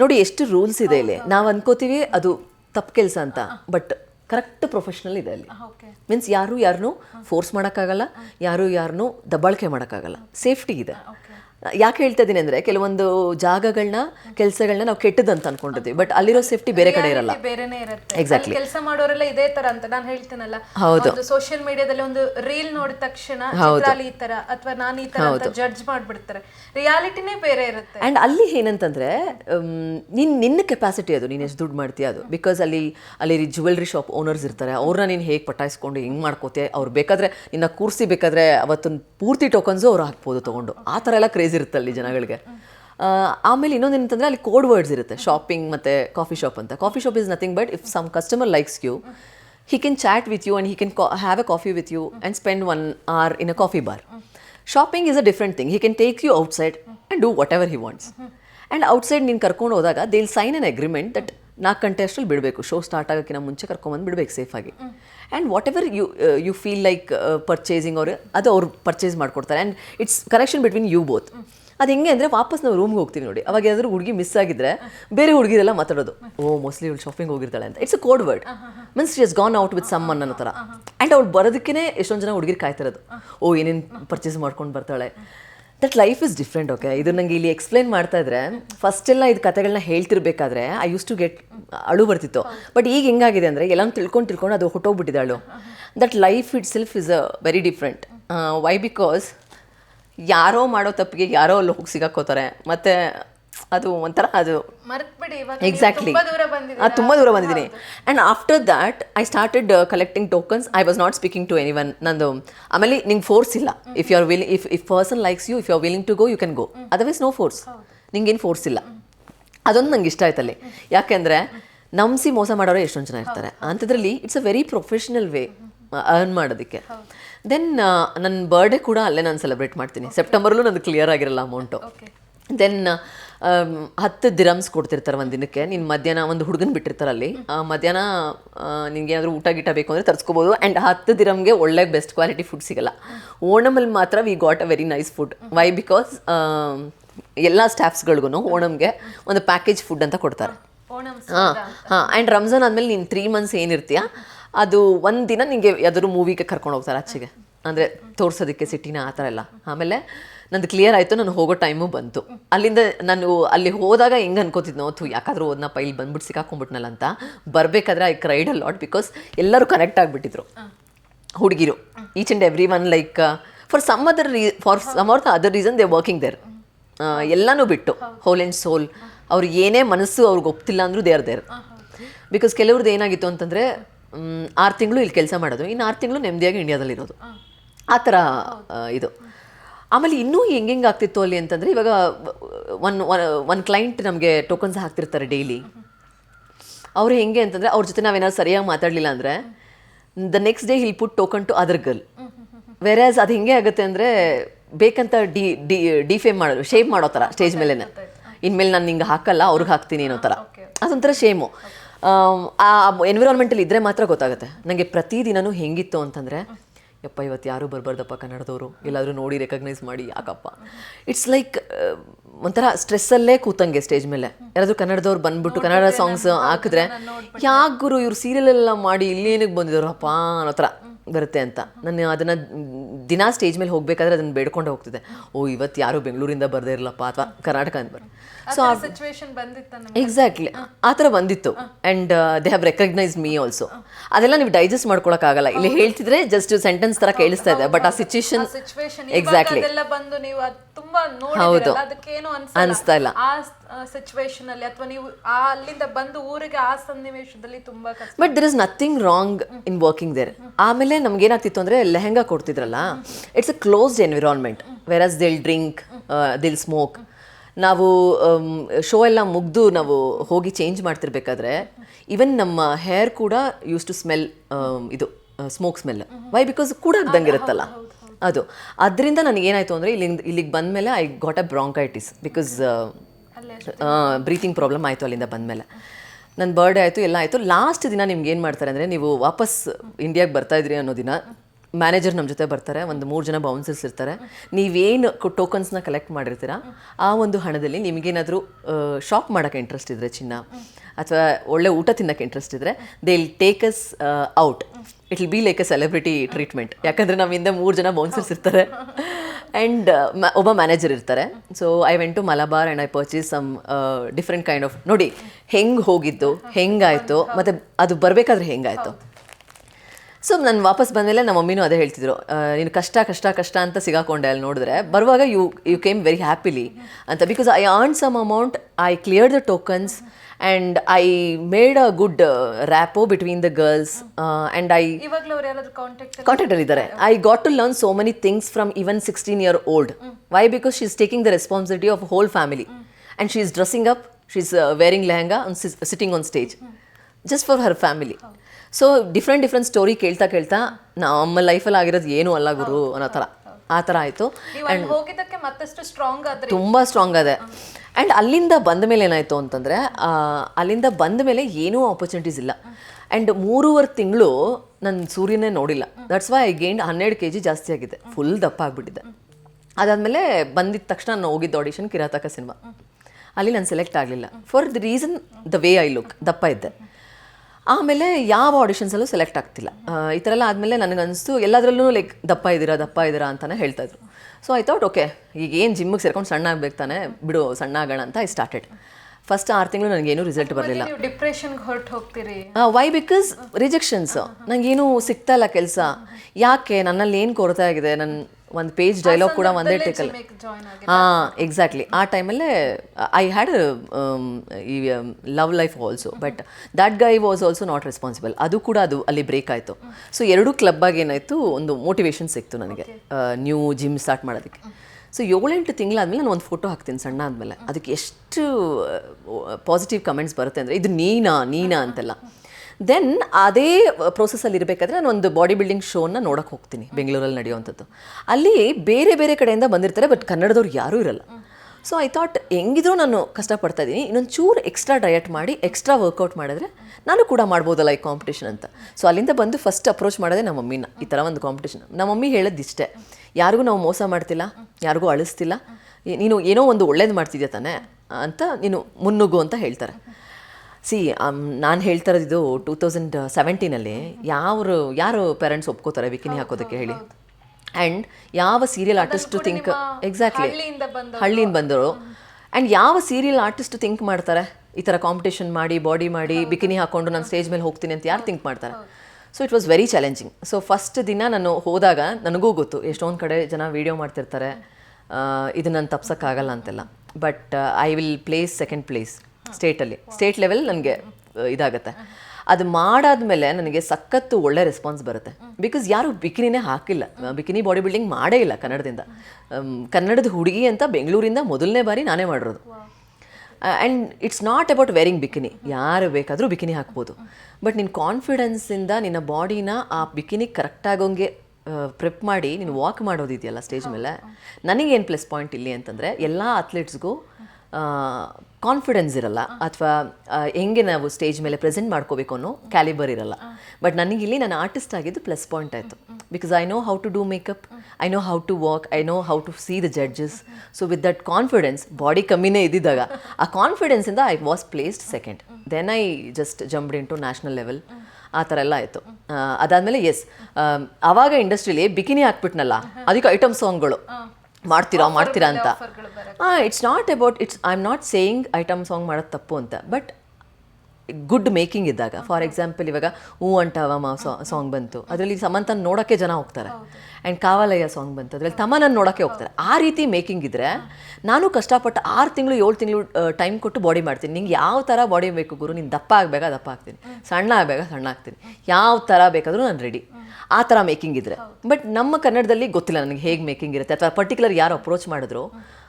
ನೋಡಿ ಎಷ್ಟು ರೂಲ್ಸ್ ಇದೆ ಇಲ್ಲಿ. ನಾವು ಅನ್ಕೋತೀವಿ ಅದು ತಪ್ಪು ಕೆಲಸ ಅಂತ ಬಟ್ ಕರೆಕ್ಟ್ ಪ್ರೊಫೆಷನಲ್ ಇದೆ ಅಲ್ಲಿ. ಮೀನ್ಸ್ ಯಾರು ಯಾರನ್ನೂ ಫೋರ್ಸ್ ಮಾಡೋಕ್ಕಾಗಲ್ಲ ಯಾರು ಯಾರನ್ನೂ ದಬ್ಬಾಳಿಕೆ ಮಾಡೋಕ್ಕಾಗಲ್ಲ. ಸೇಫ್ಟಿ ಇದೆ. ಯಾಕೆ ಹೇಳ್ತಾ ಇದ್ದೀನಿ ಅಂದ್ರೆ ಕೆಲವೊಂದು ಜಾಗಗಳನ್ನ ಕೆಲಸಗಳನ್ನ ನಾವು ಕೆಟ್ಟದಂತ ಅನ್ಕೊಂಡಿದ್ವಿ. ಬಟ್ ಅಲ್ಲಿರೋ ಸೇಫ್ಟಿ ಬೇರೆ ಕಡೆ ಇರಲ್ಲ. ಬೇರೆನೇ ಇರುತ್ತೆ. ಎಕ್ಸಾಕ್ಟ್ಲಿ ಕೆಲಸ ಮಾಡೋರೆಲ್ಲ ಇದೇ ತರ ಅಂತ ನಾನು ಹೇಳ್ತೀನಲ್ಲ. ಹೌದು. ಸೋಷಿಯಲ್ ಮೀಡಿಯಾದಲ್ಲಿ ಒಂದು ರೀಲ್ ನೋಡಿದ ತಕ್ಷಣ. ಚಿತ್ರಾಲಿ ಈ ತರ ಅಥವಾ ನಾನು ಈ ತರ ಅಂತ ಜಡ್ಜ್ ಮಾಡ್ಬಿಡ್ತಾರೆ. ರಿಯಾಲಿಟಿನೇ ಬೇರೆ ಇರುತ್ತೆ. ಅಂಡ್ ಅಲ್ಲಿ ಏನಂತಂದ್ರೆ ನಿನ್ ನಿನ್ನ ಕೆಪಾಸಿಟಿ ಅದು. ನೀನು ಎಷ್ಟು ದುಡ್ಡು ಮಾಡ್ತೀಯ ಅದು. ಬಿಕಾಸ್ ಅಲ್ಲಿ ಅಲ್ಲಿ ಜ್ಯುವೆಲ್ರಿ ಶಾಪ್ ಓನರ್ಸ್ ಇರ್ತಾರೆ. ಅವ್ರನ್ನ ನೀನು ಹೇಗೆ ಪಟಾಯಿಸ್ಕೊಂಡು ಹಿಂಗ್ ಮಾಡ್ಕೋತೀಯ? ಅವ್ರು ಬೇಕಾದ್ರೆ ನಿನ್ನ ಕೂರಿಸಿ ಬೇಕಾದ್ರೆ ಅವತ್ತೊಂದು ಪೂರ್ತಿ ಟೋಕನ್ಸು ಅವ್ರು ಹಾಕ್ಬೋದು ತಗೊಂಡು. ಆ ಥರ ಎಲ್ಲ ಕ್ರೇಜ್ ಕ್ರೇಜ್ ಇರುತ್ತೆ ಅಲ್ಲಿ ಜನಗಳಿಗೆ. ಆಮೇಲೆ ಇನ್ನೊಂದು ಏನಂತಂದ್ರೆ ಅಲ್ಲಿ ಕೋಡ್ ವರ್ಡ್ಸ್ ಇರುತ್ತೆ. ಶಾಪಿಂಗ್ ಮತ್ತು ಕಾಫಿ ಶಾಪ್ ಅಂತ. Coffee shop is nothing but if some customer likes you he can chat with you and he can have a coffee with you and spend one hour in a coffee bar shopping is a different thing he can take you outside and do whatever he wants and outside ನೀನು ಕರ್ಕೊಂಡು ಹೋದಾಗ they will sign an agreement that ನಾಲ್ಕು ಗಂಟೆ ಅಷ್ಟರಲ್ಲಿ ಬಿಡಬೇಕು. Show start ಆಗೋಕ್ಕಿಂತ ಮುಂಚೆ ಕರ್ಕೊಂಬಂದು ಬಿಡಬೇಕು ಸೇಫಾಗಿ and whatever you you feel like purchasing ಅವರು ಅದು ಅವ್ರು ಪರ್ಚೇಸ್ ಮಾಡ್ಕೊಡ್ತಾರೆ. And it's connection between you both ಅದು ಹೆಂಗೆ ಅಂದರೆ ವಾಪಸ್ ನಾವು ರೂಮ್ಗೆ ಹೋಗ್ತೀವಿ ನೋಡಿ. ಅವಾಗ ಯಾವ್ದಾದ್ರು ಹುಡುಗಿ ಮಿಸ್ ಆಗಿದ್ರೆ ಬೇರೆ ಹುಡುಗಿರೆಲ್ಲ ಮಾತಾಡೋದು. ಓ ಮೋಸ್ಟ್ಲಿ ಇವಳು ಶಾಪಿಂಗ್ ಹೋಗಿರ್ತಾಳೆ ಅಂತ. It's a code word means she has gone out with some ಅನ್ನೋ ಥರ ಆ್ಯಂಡ್ ಅವ್ಳು ಬರೋದಕ್ಕೇ ಎಷ್ಟೊಂದು ಜನ ಹುಡುಗಿರು ಕಾಯ್ತಿರೋದು ಓ ಏನೇನು ಪರ್ಚೇಸ್ ಮಾಡ್ಕೊಂಡು ಬರ್ತಾಳೆ. That life is different okay ಇದು ನನಗೆ ಇಲ್ಲಿ ಎಕ್ಸ್ಪ್ಲೈನ್ ಮಾಡ್ತಾ ಇದ್ರೆ ಫಸ್ಟ್ ಎಲ್ಲ ಇದು ಕತೆಗಳನ್ನ ಹೇಳ್ತಿರ್ಬೇಕಾದ್ರೆ ಐ ಯೂಸ್ ಟು ಗೆಟ್ ಅಳು ಬರ್ತಿತ್ತು. ಬಟ್ ಈಗ ಹೆಂಗಾಗಿದೆ ಅಂದರೆ, ಎಲ್ಲಾನು ತಿಳ್ಕೊಂಡು ತಿಳ್ಕೊಂಡು ಅದು ಹೊಟ್ಟೋಗ್ಬಿಟ್ಟಿದೆ ಅಳು. That life itself is a very different why because ಯಾರೋ ಮಾಡೋ ತಪ್ಪಿಗೆ ಯಾರೋ ಅಲ್ಲಿ ಹೋಗಿ ಸಿಗಾಕೋತಾರೆ ಮತ್ತೆ ಅದು ಒಂಥರ ಅದು ಎಕ್ಸಾಕ್ಟ್ಲಿ ತುಂಬಾ ದೂರ ಬಂದಿದ್ದೀರಾ? ತುಂಬ ದೂರ ಬಂದಿದ್ದೀನಿ. And after that I started collecting tokens I was not speaking to anyone ನಂದು ಆಮೇಲೆ ನಿಂಗೆ ಫೋರ್ಸ್ ಇಲ್ಲ. If you are will if if person likes you if you are willing to go you can go otherwise no force ನಿಂಗೇನು force ಇಲ್ಲ. ಅದೊಂದು ನಂಗೆ ಇಷ್ಟ ಆಯ್ತಲ್ಲಿ. ಯಾಕೆಂದರೆ ನಂಬಿಸಿ ಮೋಸ ಮಾಡೋರು ಎಷ್ಟೊಂದು ಜನ ಇರ್ತಾರೆ. ಅಂಥದ್ರಲ್ಲಿ it's a very professional way earn ಮಾಡೋದಕ್ಕೆ. ದೆನ್ ನನ್ನ ಬರ್ಡೇ ಕೂಡ ಅಲ್ಲೇ ನಾನು ಸೆಲೆಬ್ರೇಟ್ ಮಾಡ್ತೀನಿ. ಸೆಪ್ಟೆಂಬರಲ್ಲೂ ನನಗೆ ಕ್ಲಿಯರ್ ಆಗಿರಲ್ಲ ಅಮೌಂಟು ದೆನ್ ಹತ್ತು ದಿರಮ್ಸ್ ಕೊಡ್ತಿರ್ತಾರೆ ಒಂದು ದಿನಕ್ಕೆ ನೀನು ಮಧ್ಯಾಹ್ನ ಒಂದು ಹುಡುಗನ ಬಿಟ್ಟಿರ್ತಾರೆ ಅಲ್ಲಿ. ಮಧ್ಯಾಹ್ನ ನಿನಗೆ ಏನಾದರೂ ಊಟ ಗೀಟ ಬೇಕು ಅಂದರೆ ತರಿಸ್ಕೋಬೋದು. ಆ್ಯಂಡ್ ಹತ್ತು ದಿರಮ್ಗೆ ಒಳ್ಳೆ ಬೆಸ್ಟ್ ಕ್ವಾಲಿಟಿ ಫುಡ್ ಸಿಗಲ್ಲ. ಓಣಮಲ್ಲಿ ಮಾತ್ರ we got a very nice food why because ಎಲ್ಲ ಸ್ಟಾಫ್ಸ್ಗಳಿಗೂ ಓಣಮ್ಗೆ ಒಂದು ಪ್ಯಾಕೇಜ್ ಫುಡ್ ಅಂತ ಕೊಡ್ತಾರೆ. ಓಣಂ ಹಾಂ ಹಾಂ ಆ್ಯಂಡ್ ರಂಜಾನ್ ಆದಮೇಲೆ ನೀನು ತ್ರೀ ಮಂತ್ಸ್ ಏನಿರ್ತೀಯ ಅದು ಒಂದು ದಿನ ನಿಮಗೆ ಯಾವ್ದಾದ್ರು ಮೂವಿಗೆ ಕರ್ಕೊಂಡು ಹೋಗ್ತಾರೆ ಆಚೆಗೆ ಅಂದರೆ ತೋರ್ಸೋದಕ್ಕೆ ಸಿಟಿನ ಆ ಥರ ಎಲ್ಲ. ಆಮೇಲೆ ನಂದು ಕ್ಲಿಯರ್ ಆಯಿತು ನಾನು ಹೋಗೋ ಟೈಮು ಬಂತು. ಅಲ್ಲಿಂದ ನಾನು ಅಲ್ಲಿ ಹೋದಾಗ ಹೆಂಗೆ ಅನ್ಕೋತಿದ್ನೋ ಥು ಯಾಕಾದರೂ ಓದ್ನಪ್ಪ ಇಲ್ಲಿ ಬಂದ್ಬಿಟ್ಟು ಸಿಕ್ಕಾಕೊಂಡ್ಬಿಟ್ನಲ್ಲ ಅಂತ ಬರಬೇಕಾದ್ರೆ I cried a lot because ಎಲ್ಲರೂ ಕನೆಕ್ಟ್ ಆಗಿಬಿಟ್ಟಿದ್ರು. ಹುಡುಗಿರು. Each and every one like for some other re for some or the other reason they working there ಎಲ್ಲನೂ ಬಿಟ್ಟು ಹೋಲ್ ಆ್ಯಂಡ್ ಸೋಲ್ ಅವ್ರು ಏನೇ ಮನಸ್ಸು ಅವ್ರಿಗೆ ಒಪ್ತಿಲ್ಲ ಅಂದರೂ ದೇ ಆರ್ ದೇರ್ ಬಿಕಾಸ್ ಕೆಲವ್ರದ್ದು ಏನಾಗಿತ್ತು ಅಂತಂದರೆ ಆರು ತಿಂಗಳು ಇಲ್ಲಿ ಕೆಲಸ ಮಾಡೋದು. ಇನ್ನು ಆರು ತಿಂಗಳು ನೆಮ್ಮದಿಯಾಗಿ ಇಂಡಿಯಾದಲ್ಲಿರೋದು ಆ ಥರ ಇದು. ಆಮೇಲೆ ಇನ್ನೂ ಹೆಂಗೆ ಹೆಂಗೆ ಆಗ್ತಿತ್ತು ಅಲ್ಲಿ ಅಂತಂದರೆ ಇವಾಗ ಒನ್ ಒನ್ ಕ್ಲೈಂಟ್ ನಮಗೆ ಟೋಕನ್ಸ್ ಹಾಕ್ತಿರ್ತಾರೆ ಡೈಲಿ ಅವ್ರು ಹೆಂಗೆ ಅಂತಂದರೆ ಅವ್ರ ಜೊತೆ ನಾವೇನಾದ್ರು ಸರಿಯಾಗಿ ಮಾತಾಡಲಿಲ್ಲ ಅಂದರೆ the next day he'll put token to other girl as ಅದು ಹೆಂಗೆ ಆಗುತ್ತೆ ಅಂದರೆ ಬೇಕಂತ ಡಿ ಡಿ ಡಿಫೇಮ್ ಮಾಡೋದು ಶೇಪ್ ಮಾಡೋ ಥರ ಸ್ಟೇಜ್ ಮೇಲೇ ಇನ್ಮೇಲೆ ನಾನು ನಿಂಗೆ ಹಾಕಲ್ಲ ಅವ್ರಿಗೆ ಹಾಕ್ತೀನಿ ಅನ್ನೋ ಥರ ಅದೊಂಥರ ಶೇಮು ಆ ಎನ್ವಿರಾನ್ಮೆಂಟಲ್ಲಿ ಇದ್ದರೆ ಮಾತ್ರ ಗೊತ್ತಾಗುತ್ತೆ. ನನಗೆ ಪ್ರತಿದಿನನೂ ಹೆಂಗಿತ್ತು ಅಂತಂದರೆ ಯಪ್ಪ ಇವತ್ತು ಯಾರೂ ಬರಬಾರ್ದಪ್ಪ ಕನ್ನಡದವರು. ಎಲ್ಲಾದರೂ ನೋಡಿ ರೆಕಗ್ನೈಸ್ ಮಾಡಿ ಯಾಕಪ್ಪ? ಇಟ್ಸ್ ಲೈಕ್ ಒಂಥರ ಸ್ಟ್ರೆಸ್ಸಲ್ಲೇ ಕೂತಂಗೆ ಸ್ಟೇಜ್ ಮೇಲೆ. ಯಾರಾದರೂ ಕನ್ನಡದವ್ರು ಬಂದ್ಬಿಟ್ಟು ಕನ್ನಡ ಸಾಂಗ್ಸ್ ಹಾಕಿದ್ರೆ ಯಾಕೆ ಗುರು ಇವ್ರು ಸೀರಿಯಲ್ ಎಲ್ಲ ಮಾಡಿ ಇಲ್ಲಿ ಏನಕ್ಕೆ ಬಂದಿದ್ದಾರಪ್ಪ ಅನ್ನೋ ಥರ. ಬರುತ್ತೆ ಅಂತ. ನಾನು ಅದನ್ನು ದಿನ ಸ್ಟೇಜ್ ಮೇಲೆ ಹೋಗಬೇಕಾದ್ರೆ ಅದನ್ನು ಬೇಡ್ಕೊಂಡು ಹೋಗ್ತಿದ್ದೆ. ಓ ಇವತ್ತು ಯಾರು ಬೆಂಗಳೂರಿಂದ ಬರ್ದೇ ಇರಲಪ್ಪ ಅಥವಾ ಕರ್ನಾಟಕ ಅಂತ ಬರ ಸೊ ಸಿಚುವೇಶನ್ ಬಂದಿತ್ತು ಎಕ್ಸಾಕ್ಟ್ಲಿ ಆ ಥರ ಬಂದಿತ್ತು. And they have recognise me also ಅದೆಲ್ಲ ನೀವು ಡೈಜೆಸ್ಟ್ ಮಾಡ್ಕೊಳಕ್ಕಾಗಲ್ಲ ಇಲ್ಲಿ ಹೇಳ್ತಿದ್ರೆ ಜಸ್ಟ್ ಸೆಂಟೆನ್ಸ್ ಥರ ಕೇಳಿಸ್ತಾ ಇದೆ. ಬಟ್ ಆ ಸಿಚುವೇಶನ್ ಎಕ್ಸಾಕ್ಟ್ಲಿ ಬಂದು ನೀವು ತುಂಬಾ ನೋಡಿದಿರಲ್ಲ ಅದಕ್ಕೇನು ಅನ್ಸ್ತಾ ಇಲ್ಲ. ಆ ಸಿಚುವೇಶನ್ ಅಲ್ಲಿ ಅಥವಾ ನೀವು ಆ ಅಲ್ಲಿಂದ ಬಂದು ಊರಿಗೆ ಆ ಸನ್ನಿವೇಶದಲ್ಲಿ ತುಂಬಾ ಕಷ್ಟ. But there is nothing wrong in working there ಆಮೇಲೆ ನಮ್ಗೆ ಏನಾಗ್ತಿತ್ತು ಅಂದ್ರೆ lehenga ಕೊಡ್ತಿದ್ರಲ್ಲ it's a closed environment as they'll drink they'll smoke ನಾವು ಶೋ ಎಲ್ಲ ಮುಗ್ದು ನಾವು ಹೋಗಿ ಚೇಂಜ್ ಮಾಡ್ತಿರ್ಬೇಕಾದ್ರೆ ಈವನ್ ನಮ್ಮ ಹೇರ್ ಕೂಡ ಯೂಸ್ ಟು ಸ್ಮೆಲ್ ಇದು ಸ್ಮೋಕ್ ಸ್ಮೆಲ್ ವೈ ಬಿಕಾಸ್ ಕೂಡ ಇರುತ್ತಲ್ಲ. ಅದು. ಅದರಿಂದ ನನಗೇನಾಯಿತು ಅಂದರೆ ಇಲ್ಲಿಂದ ಇಲ್ಲಿಗೆ ಬಂದಮೇಲೆ I got a bronchitis because breathing problem ಆಯಿತು ಅಲ್ಲಿಂದ ಬಂದಮೇಲೆ. ನನ್ನ ಬರ್ಡೇ ಆಯಿತು ಎಲ್ಲ ಆಯಿತು. ಲಾಸ್ಟ್ ದಿನ ನಿಮ್ಗೆ ಏನು ಮಾಡ್ತಾರೆ ಅಂದರೆ ನೀವು ವಾಪಸ್ ಇಂಡಿಯಾಗೆ ಬರ್ತಾ ಇದ್ರಿ ಅನ್ನೋ ದಿನ ಮ್ಯಾನೇಜರ್ ನಮ್ಮ ಜೊತೆ ಬರ್ತಾರೆ ಒಂದು ಮೂರು ಜನ ಬೌನ್ಸರ್ಸ್ ಇರ್ತಾರೆ. ನೀವೇನು ಟೋಕನ್ಸ್ನ ಕಲೆಕ್ಟ್ ಮಾಡಿರ್ತೀರಾ ಆ ಒಂದು ಹಣದಲ್ಲಿ ನಿಮಗೇನಾದರೂ ಶಾಪ್ ಮಾಡೋಕ್ಕೆ ಇಂಟ್ರೆಸ್ಟ್ ಇದ್ದರೆ ಚಿನ್ನ ಅಥವಾ ಒಳ್ಳೆ ಊಟ ತಿನ್ನೋಕ್ಕೆ ಇಂಟ್ರೆಸ್ಟ್ ಇದ್ದರೆ they will take us out it will be like a celebrity treatment ಯಾಕಂದರೆ ನಮ್ಮ ಹಿಂದೆ ಮೂರು ಜನ ಬೌನ್ಸರ್ಸ್ ಇರ್ತಾರೆ. ಆ್ಯಂಡ್ ಒಬ್ಬ ಮ್ಯಾನೇಜರ್ ಇರ್ತಾರೆ. So I went to Malabar and I purchase some different kind of ನೋಡಿ, ಹೆಂಗೆ ಹೋಗಿದ್ದು, ಹೆಂಗಾಯಿತು, ಮತ್ತು ಅದು ಬರಬೇಕಾದ್ರೆ ಹೆಂಗಾಯಿತು? ಸೊ ನಾನು ವಾಪಸ್ ಬಂದಮೇಲೆ ನಮ್ಮ ಮಮ್ಮಿನೂ ಅದೇ ಹೇಳ್ತಿದ್ರು. ನೀನು ಕಷ್ಟ ಕಷ್ಟ ಕಷ್ಟ ಅಂತ ಸಿಗಾಕೊಂಡೆ ಅಲ್ಲಿ ನೋಡಿದ್ರೆ, ಬರುವಾಗ you you came very happily ಅಂತ. Because I earn some amount I clear the tokens and I made a good rapport between the girls and I ಇವಾಗ್ಲೂ ಅವ್ರು ಯಾರಾದ್ರೂ ಕಾಂಟ್ಯಾಕ್ಟ್ ಕಾಂಟ್ಯಾಕ್ಟ್ ಅಲ್ಲಿ ಇದ್ದಾರೆ. I got to learn so many things from even sixteen year old why because she is taking the responsibility of whole family and she is dressing up she is wearing lehenga sitting on stage just for her family so different different story ಕೇಳ್ತಾ ಕೇಳ್ತಾ ನಮ್ಮ ಲೈಫಲ್ಲಿ ಆಗಿರೋದು ಏನೂ ಅಲ್ಲ ಗುರು ಅನ್ನೋ ಥರ. ಆ ಥರ ಆಯಿತು. ಹೋಗಿದ್ದಕ್ಕೆ ಮತ್ತಷ್ಟು ಸ್ಟ್ರಾಂಗ್ ಆದ್ರೆ. ತುಂಬ ಸ್ಟ್ರಾಂಗ್ ಅದೆ ಆ್ಯಂಡ್ ಅಲ್ಲಿಂದ ಬಂದ ಮೇಲೆ ಏನಾಯಿತು ಅಂತಂದರೆ ಅಲ್ಲಿಂದ ಬಂದ ಮೇಲೆ ಏನೂ ಆಪರ್ಚುನಿಟೀಸ್ ಇಲ್ಲ. ಆ್ಯಂಡ್ ಮೂರುವರೆ ತಿಂಗಳು ನನ್ನ ಸೂರ್ಯನೇ ನೋಡಿಲ್ಲ. ದಟ್ಸ್ ವೈ ಐ ಗೇಂಡ್ ಹನ್ನೆರಡು ಕೆ ಜಿ ಜಾಸ್ತಿ ಆಗಿದೆ. ಫುಲ್ ದಪ್ಪ ಆಗಿಬಿಟ್ಟಿದೆ. ಅದಾದಮೇಲೆ ಬಂದಿದ್ದ ತಕ್ಷಣ ನಾನು ಹೋಗಿದ್ದ ಆಡಿಷನ್ ಕಿರಾತಕ ಸಿನಿಮಾ ಅಲ್ಲಿ ನಾನು ಸೆಲೆಕ್ಟ್ ಆಗಲಿಲ್ಲ. For the reason the way I look ದಪ್ಪ ಇದ್ದೆ. ಆಮೇಲೆ ಯಾವ ಆಡಿಷನ್ಸಲ್ಲೂ ಸೆಲೆಕ್ಟ್ ಆಗ್ತಿಲ್ಲ. ಈ ಥರ ಎಲ್ಲ ಆದಮೇಲೆ ನನಗನ್ನಿಸ್ತು ಎಲ್ಲದರಲ್ಲೂ ಲೈಕ್ ದಪ್ಪ ಇದ್ದೀರಾ ದಪ್ಪ ಇದ್ದೀರಾ ಅಂತಲೇ ಹೇಳ್ತಾಯಿದ್ರು. ಸೊ ಐ ಥಾಟ್ ಓಕೆ ಈಗ ಏನು ಜಿಮ್ಮಿಗೆ ಸೇರ್ಕೊಂಡು ಸಣ್ಣ ಆಗ್ಬೇಕು ತಾನೆ ಬಿಡು ಸಣ್ಣ ಆಗೋಣ ಅಂತ ಐ ಸ್ಟಾರ್ಟೆಡ್ ಫಸ್ಟ್ ಆರು ತಿಂಗಳು ನನಗೇನು ರಿಸಲ್ಟ್ ಬರಲಿಲ್ಲ. ಡಿಪ್ರೆಷನ್ ಡಿಪ್ರೆಷನ್ಗೆ ಹೊರಟು ಹೋಗ್ತೀರಿ. ವೈ ಬಿಕಾಸ್ ರಿಜೆಕ್ಷನ್ಸ್ ನಂಗೇನು ಸಿಗ್ತಾ ಇಲ್ಲ ಕೆಲಸ. ಯಾಕೆ? ನನ್ನಲ್ಲಿ ಏನು ಕೊರತೆ ಆಗಿದೆ? ನನ್ನ ಒಂದು ಪೇಜ್ ಡೈಲಾಗ್ ಕೂಡ ಒಂದೇ ಟೇಕಲ್ಲಿ ಹಾಂ ಎಕ್ಸಾಕ್ಟ್ಲಿ ಆ ಟೈಮಲ್ಲೇ ಐ ಹ್ಯಾಡ್ ಈ love life also but that guy was also not responsible ಅದು ಕೂಡ ಅದು ಅಲ್ಲಿ ಬ್ರೇಕ್ ಆಯಿತು. ಸೊ ಎರಡು ಕ್ಲಬ್ಬಾಗಿ ಏನಾಯಿತು ಒಂದು ಮೋಟಿವೇಶನ್ ಸಿಕ್ತು ನನಗೆ. ನ್ಯೂ ಜಿಮ್ ಸ್ಟಾರ್ಟ್ ಮಾಡೋದಕ್ಕೆ. ಸೊ ಏಳೆಂಟು ತಿಂಗಳಾದ್ಮೇಲೆ ನಾನು ಒಂದು ಫೋಟೋ ಹಾಕ್ತೀನಿ ಸಣ್ಣ ಆದಮೇಲೆ. ಅದಕ್ಕೆ ಎಷ್ಟು ಪಾಸಿಟಿವ್ ಕಮೆಂಟ್ಸ್ ಬರುತ್ತೆ ಅಂದರೆ ಇದು ನೀನಾ ನೀನಾ ಅಂತೆಲ್ಲ. ದೆನ್ ಅದೇ ಪ್ರೋಸೆಸ್ಸಲ್ಲಿ ಇರಬೇಕಾದ್ರೆ ನಾನು ಒಂದು ಬಾಡಿ ಬಿಲ್ಡಿಂಗ್ ಶೋನ ನೋಡೋಕೆ ಹೋಗ್ತೀನಿ, ಬೆಂಗಳೂರಲ್ಲಿ ನಡೆಯುವಂಥದ್ದು. ಅಲ್ಲಿ ಬೇರೆ ಬೇರೆ ಕಡೆಯಿಂದ ಬಂದಿರ್ತಾರೆ ಬಟ್ ಕನ್ನಡದವ್ರು ಯಾರೂ ಇರಲ್ಲ. ಸೊ ಐ ಥಾಟ್ ಹೆಂಗಿದ್ರೂ ನಾನು ಕಷ್ಟಪಡ್ತಾ ಇದ್ದೀನಿ. ಇನ್ನೊಂದು ಚೂರು ಎಕ್ಸ್ಟ್ರಾ ಡಯಟ್ ಮಾಡಿ ಎಕ್ಸ್ಟ್ರಾ ವರ್ಕೌಟ್ ಮಾಡಿದ್ರೆ ನಾನು ಕೂಡ ಮಾಡ್ಬೋದಲ್ಲ ಈ ಕಾಂಪಿಟೇಷನ್ ಅಂತ. ಸೊ ಅಲ್ಲಿಂದ ಬಂದು ಫಸ್ಟ್ ಅಪ್ರೋಚ್ ಮಾಡೋದೇ ನಮ್ಮ ಮಮ್ಮಿನ, ಈ ಥರ ಒಂದು ಕಾಂಪಿಟೇಷನ್ ನಮ್ಮ ಮಮ್ಮಿ ಹೇಳೋದಿಷ್ಟೇ, ಯಾರಿಗೂ ನಾವು ಮೋಸ ಮಾಡ್ತಿಲ್ಲ, ಯಾರಿಗೂ ಅಳಿಸ್ತಿಲ್ಲ ನೀನು ಏನೋ ಒಂದು ಒಳ್ಳೇದು ಮಾಡ್ತಿದ್ಯಾ ತಾನೆ? ಅಂತ ನೀನು ಮುನ್ನುಗ್ಗು ಅಂತ ಹೇಳ್ತಾರೆ. ಸಿ ನಾನು ಹೇಳ್ತಾ ಇರೋದು ಟೂ ತೌಸಂಡ್ ಸೆವೆಂಟೀನಲ್ಲಿ ಯಾರು ಯಾರು ಪೇರೆಂಟ್ಸ್ ಒಪ್ಕೋತಾರೆ ವಿಕಿನಿ ಹಾಕೋದಕ್ಕೆ ಹೇಳಿ? ಆ್ಯಂಡ್ ಯಾವ ಸೀರಿಯಲ್ ಆರ್ಟಿಸ್ಟ್ ಥಿಂಕ್ ಎಕ್ಸಾಕ್ಟ್ಲಿ ಹಳ್ಳಿಯಿಂದ ಬಂದರು ಆ್ಯಂಡ್ ಯಾವ ಸೀರಿಯಲ್ ಆರ್ಟಿಸ್ಟ್ ಥಿಂಕ್ ಮಾಡ್ತಾರೆ? ಈ ಥರ ಕಾಂಪಿಟೇಷನ್ ಮಾಡಿ ಬಾಡಿ ಮಾಡಿ ಬಿಕಿನಿ ಹಾಕೊಂಡು ನಾನು ಸ್ಟೇಜ್ ಮೇಲೆ ಹೋಗ್ತೀನಿ ಅಂತ ಯಾರು ಥಿಂಕ್ ಮಾಡ್ತಾರೆ? So it was very challenging so first ದಿನ ನಾನು ಹೋದಾಗ ನನಗೂ ಗೊತ್ತು ಎಷ್ಟೊಂದು ಕಡೆ ಜನ ವೀಡಿಯೋ ಮಾಡ್ತಿರ್ತಾರೆ. ಇದು ನಾನು ತಪ್ಸೋಕ್ಕಾಗಲ್ಲ ಅಂತೆಲ್ಲ. But I will place second place ಸ್ಟೇಟಲ್ಲಿ state level ನನಗೆ ಇದಾಗುತ್ತೆ. ಅದು ಮಾಡಾದ್ಮೇಲೆ ನನಗೆ ಸಖತ್ತು ಒಳ್ಳೆ ರೆಸ್ಪಾನ್ಸ್ ಬರುತ್ತೆ. ಬಿಕಾಸ್ ಯಾರು ಬಿಕಿನಿನೇ ಹಾಕಿಲ್ಲ. ಬಿಕಿನಿ ಬಾಡಿ ಬಿಲ್ಡಿಂಗ್ ಮಾಡೇ ಇಲ್ಲ ಕನ್ನಡದಿಂದ. ಕನ್ನಡದ ಹುಡುಗಿ ಅಂತ ಬೆಂಗಳೂರಿಂದ ಮೊದಲನೇ ಬಾರಿ ನಾನೇ ಮಾಡಿರೋದು. And it's not about wearing bikini. ಯಾರು ಬೇಕಾದರೂ ಬಿಕಿನಿ ಹಾಕ್ಬೋದು. ಬಟ್ ನಿನ್ನ ಕಾನ್ಫಿಡೆನ್ಸಿಂದ ನಿನ್ನ ಬಾಡಿನ ಆ ಬಿಕಿನಿ ಕರೆಕ್ಟಾಗೋಂಗೆ ಪ್ರಿಪ್ ಮಾಡಿ ನೀನು ವಾಕ್ ಮಾಡೋದಿದೆಯಲ್ಲ ಸ್ಟೇಜ್ ಮೇಲೆ ನನಗೇನು ಪ್ಲಸ್ ಪಾಯಿಂಟ್ ಇಲ್ಲಿ ಅಂತಂದರೆ ಎಲ್ಲ ಅಥ್ಲೆಟ್ಸ್ಗೂ ಕಾನ್ಫಿಡೆನ್ಸ್ ಇರಲ್ಲ ಅಥವಾ ಹೆಂಗೆ ನಾವು ಸ್ಟೇಜ್ ಮೇಲೆ ಪ್ರೆಸೆಂಟ್ ಮಾಡ್ಕೋಬೇಕು ಅನ್ನೋ ಕ್ಯಾಲಿಬರ್ ಇರಲ್ಲ. ಬಟ್ ನನಗೆ ಇಲ್ಲಿ ನಾನು ಆರ್ಟಿಸ್ಟ್ ಆಗಿದ್ದು ಪ್ಲಸ್ ಪಾಯಿಂಟ್ ಆಯಿತು. Because I know how to do makeup I know how to walk I know how to see the judges so with that confidence body ಕಮ್ಮಿನೇ ಇದ್ದಿದ್ದಾಗ ಆ ಕಾನ್ಫಿಡೆನ್ಸಿಂದ I was placed second then I just jumped into national level ಆ ಥರ ಎಲ್ಲ ಆಯಿತು. ಅದಾದಮೇಲೆ S ಆವಾಗ ಇಂಡಸ್ಟ್ರಿಲಿ bikini ಹಾಕ್ಬಿಟ್ನಲ್ಲ ಅದಕ್ಕೆ ಐಟಮ್ ಸಾಂಗ್ಗಳು ಮಾಡ್ತೀರಾ ಮಾಡ್ತೀರಾ ಅಂತ. ಹಾಂ it's not about it's I am not saying item song ಮಾಡೋದು ತಪ್ಪು ಅಂತ. ಬಟ್ ಗುಡ್ ಮೇಕಿಂಗ್ ಇದ್ದಾಗ ಫಾರ್ ಎಕ್ಸಾಂಪಲ್ ಇವಾಗ ಹೂ ಅಂಟವ ಮಾ ಸಾಂಗ್ ಬಂತು. ಅದರಲ್ಲಿ ಸಮಂತನ ನೋಡೋಕ್ಕೆ ಜನ ಹೋಗ್ತಾರೆ. ಆ್ಯಂಡ್ ಕಾವಲಯ್ಯ ಸಾಂಗ್ ಬಂತು. ಅದರಲ್ಲಿ ತಮ್ಮನನ್ನು ನೋಡೋಕ್ಕೆ ಹೋಗ್ತಾರೆ. ಆ ರೀತಿ ಮೇಕಿಂಗ್ ಇದ್ದರೆ ನಾನು ಕಷ್ಟಪಟ್ಟು ಆರು ತಿಂಗಳು ಏಳು ತಿಂಗಳು ಟೈಮ್ ಕೊಟ್ಟು ಬಾಡಿ ಮಾಡ್ತೀನಿ. ನಿಂಗೆ ಯಾವ ಥರ ಬಾಡಿ ಬೇಕು ಗುರು ನೀನು ದಪ್ಪ ಆಗಬೇಕಾ ದಪ್ಪ ಆಗ್ತೀನಿ. ಸಣ್ಣ ಆಗಬೇಕಾ ಸಣ್ಣ ಆಗ್ತೀನಿ. ಯಾವ ಥರ ಬೇಕಾದರೂ ನಾನು ರೆಡಿ ಆ ಥರ ಮೇಕಿಂಗ್ ಇದ್ದರೆ ಬಟ್ ನಮ್ಮ ಕನ್ನಡದಲ್ಲಿ ಗೊತ್ತಿಲ್ಲ ನನಗೆ ಹೇಗೆ ಮೇಕಿಂಗ್ ಇರುತ್ತೆ. ಅಥವಾ ಪರ್ಟಿಕ್ಯುಲರ್ ಯಾರು ಅಪ್ರೋಚ್ ಮಾಡಿದ್ರು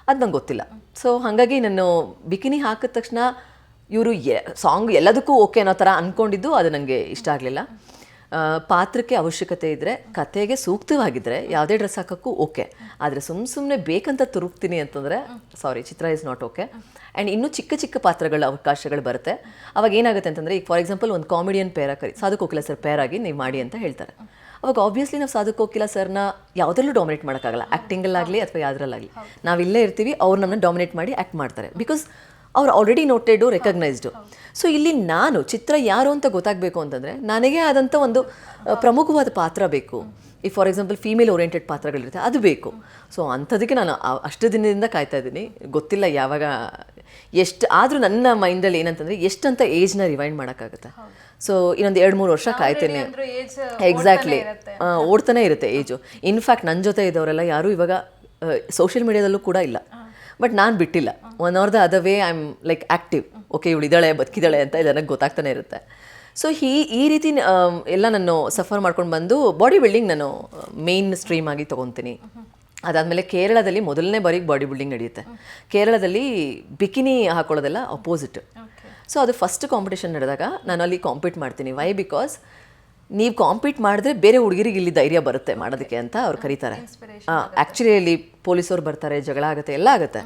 ಅದು ನಂಗೆ ಗೊತ್ತಿಲ್ಲ. ಸೊ ಹಾಗಾಗಿ ನಾನು ಬಿಕಿನಿ ಹಾಕಿದ ತಕ್ಷಣ ಇವರು ಸಾಂಗ್ ಎಲ್ಲದಕ್ಕೂ ಓಕೆ ಅನ್ನೋ ಥರ ಅಂದ್ಕೊಂಡಿದ್ದು ಅದು ನನಗೆ ಇಷ್ಟ ಆಗಲಿಲ್ಲ. ಪಾತ್ರಕ್ಕೆ ಅವಶ್ಯಕತೆ ಇದ್ದರೆ ಕತೆಗೆ ಸೂಕ್ತವಾಗಿದ್ದರೆ ಯಾವುದೇ ಡ್ರೆಸ್ ಹಾಕೋಕ್ಕೂ ಓಕೆ ಆದರೆ ಸುಮ್ಮ ಸುಮ್ಮನೆ ಬೇಕಂತ ತುರುಕ್ತೀನಿ ಅಂತಂದರೆ ಸಾರಿ ಚಿತ್ರ ಇಸ್ ನಾಟ್ ಓಕೆ ಆ್ಯಂಡ್ ಇನ್ನೂ ಚಿಕ್ಕ ಚಿಕ್ಕ ಪಾತ್ರಗಳ ಅವಕಾಶಗಳು ಬರುತ್ತೆ. ಅವಾಗ ಏನಾಗುತ್ತೆ ಅಂತಂದರೆ, ಈಗ ಫಾರ್ ಎಕ್ಸಾಂಪಲ್ ಒಂದು ಕಾಮಿಡಿಯನ್ ಪೇರ ಕರಿ ಸಾಧು ಕೋಕಿಲ ಸರ್ ಪೇರ್ ಆಗಿ ನೀವು ಮಾಡಿ ಅಂತ ಹೇಳ್ತಾರೆ. ಅವಾಗ ಆಬ್ವಿಯಸ್ಲಿ ನಾವು ಸಾಧು ಕೋಕಿಲ ಸರ್ನ ಯಾವುದರಲ್ಲೂ ಡಾಮಿನೇಟ್ ಮಾಡೋಕ್ಕಾಗಲ್ಲ. ಆ್ಯಕ್ಟಿಂಗಲ್ಲಾಗಲಿ ಅಥವಾ ನಾವು ನಾವಿಲ್ಲೇ ಇರ್ತೀವಿ, ಅವ್ರು ನಮ್ಮನ್ನ ಡಾಮಿನೇಟ್ ಮಾಡಿ ಆ್ಯಕ್ಟ್ ಮಾಡ್ತಾರೆ. ಬಿಕಾಸ್ ಅವ್ರು ಆಲ್ರೆಡಿ ನೋಟೆಡು ರೆಕಗ್ನೈಸ್ಡು ಸೊ ಇಲ್ಲಿ ನಾನು ಚಿತ್ರ ಯಾರು ಅಂತ ಗೊತ್ತಾಗಬೇಕು ಅಂತಂದರೆ ನನಗೆ ಆದಂಥ ಒಂದು ಪ್ರಮುಖವಾದ ಪಾತ್ರ ಬೇಕು. ಈ ಫಾರ್ ಎಕ್ಸಾಂಪಲ್ ಫೀಮೇಲ್ ಓರಿಯೆಂಟೆಡ್ ಪಾತ್ರಗಳಿರುತ್ತೆ ಅದು ಬೇಕು. ಸೊ ಅಂಥದಕ್ಕೆ ನಾನು ಅಷ್ಟು ದಿನದಿಂದ ಕಾಯ್ತಾ ಇದ್ದೀನಿ. ಗೊತ್ತಿಲ್ಲ ಯಾವಾಗ ಎಷ್ಟು ಆದರೂ ನನ್ನ ಮೈಂಡಲ್ಲಿ ಏನಂತಂದರೆ ಎಷ್ಟಂತ ಏಜ್ನ ರಿವೈಂಡ್ ಮಾಡೋಕ್ಕಾಗುತ್ತೆ. ಸೊ ಇನ್ನೊಂದು ಎರಡು ಮೂರು ವರ್ಷ ಕಾಯ್ತೇನೆ. ಎಕ್ಸಾಕ್ಟ್ಲಿ ಓಡ್ತಾನೆ ಇರುತ್ತೆ. ಏಜು ಇನ್ಫ್ಯಾಕ್ಟ್ ನನ್ನ ಜೊತೆ ಇದ್ದವರೆಲ್ಲ ಯಾರೂ ಇವಾಗ ಸೋಷಿಯಲ್ ಮೀಡಿಯಾದಲ್ಲೂ ಕೂಡ ಇಲ್ಲ. ಬಟ್ ನಾನು ಬಿಟ್ಟಿಲ್ಲ. One or the other way I am like active okay ಇವಳಿದ್ದಾಳೆ ಬದುಕಿದ್ದಾಳೆ ಅಂತ ನನಗೆ ಗೊತ್ತಾಗ್ತಾನೆ ಇರುತ್ತೆ. ಸೊ ಈ ಈ ರೀತಿ ಎಲ್ಲ ನಾನು ಸಫರ್ ಮಾಡ್ಕೊಂಡು ಬಂದು ಬಾಡಿ ಬಿಲ್ಡಿಂಗ್ ನಾನು ಮೇನ್ ಸ್ಟ್ರೀಮ್ ಆಗಿ ತೊಗೊತೀನಿ. ಅದಾದಮೇಲೆ ಕೇರಳದಲ್ಲಿ ಮೊದಲನೇ ಬಾರಿಗೆ ಬಾಡಿ ಬಿಲ್ಡಿಂಗ್ ನಡೆಯುತ್ತೆ. ಕೇರಳದಲ್ಲಿ ಬಿಕಿನಿ ಹಾಕೊಳ್ಳೋದೆಲ್ಲ ಅಪೋಸಿಟ್ ಸೊ ಅದು ಫಸ್ಟ್ ಕಾಂಪಿಟೇಷನ್ ನಡೆದಾಗ ನಾನು ಅಲ್ಲಿ ಕಾಂಪೀಟ್ ಮಾಡ್ತೀನಿ. ವೈ ಬಿಕಾಸ್ ನೀವು ಕಾಂಪೀಟ್ ಮಾಡಿದ್ರೆ ಬೇರೆ ಹುಡುಗಿರಿಗೆ ಇಲ್ಲಿ ಧೈರ್ಯ ಬರುತ್ತೆ ಮಾಡೋದಕ್ಕೆ ಅಂತ ಅವ್ರು ಕರೀತಾರೆ. ಆ್ಯಕ್ಚುಲಿ ಅಲ್ಲಿ ಪೊಲೀಸವ್ರು ಬರ್ತಾರೆ ಜಗಳ ಆಗುತ್ತೆ ಎಲ್ಲ ಆಗುತ್ತೆ.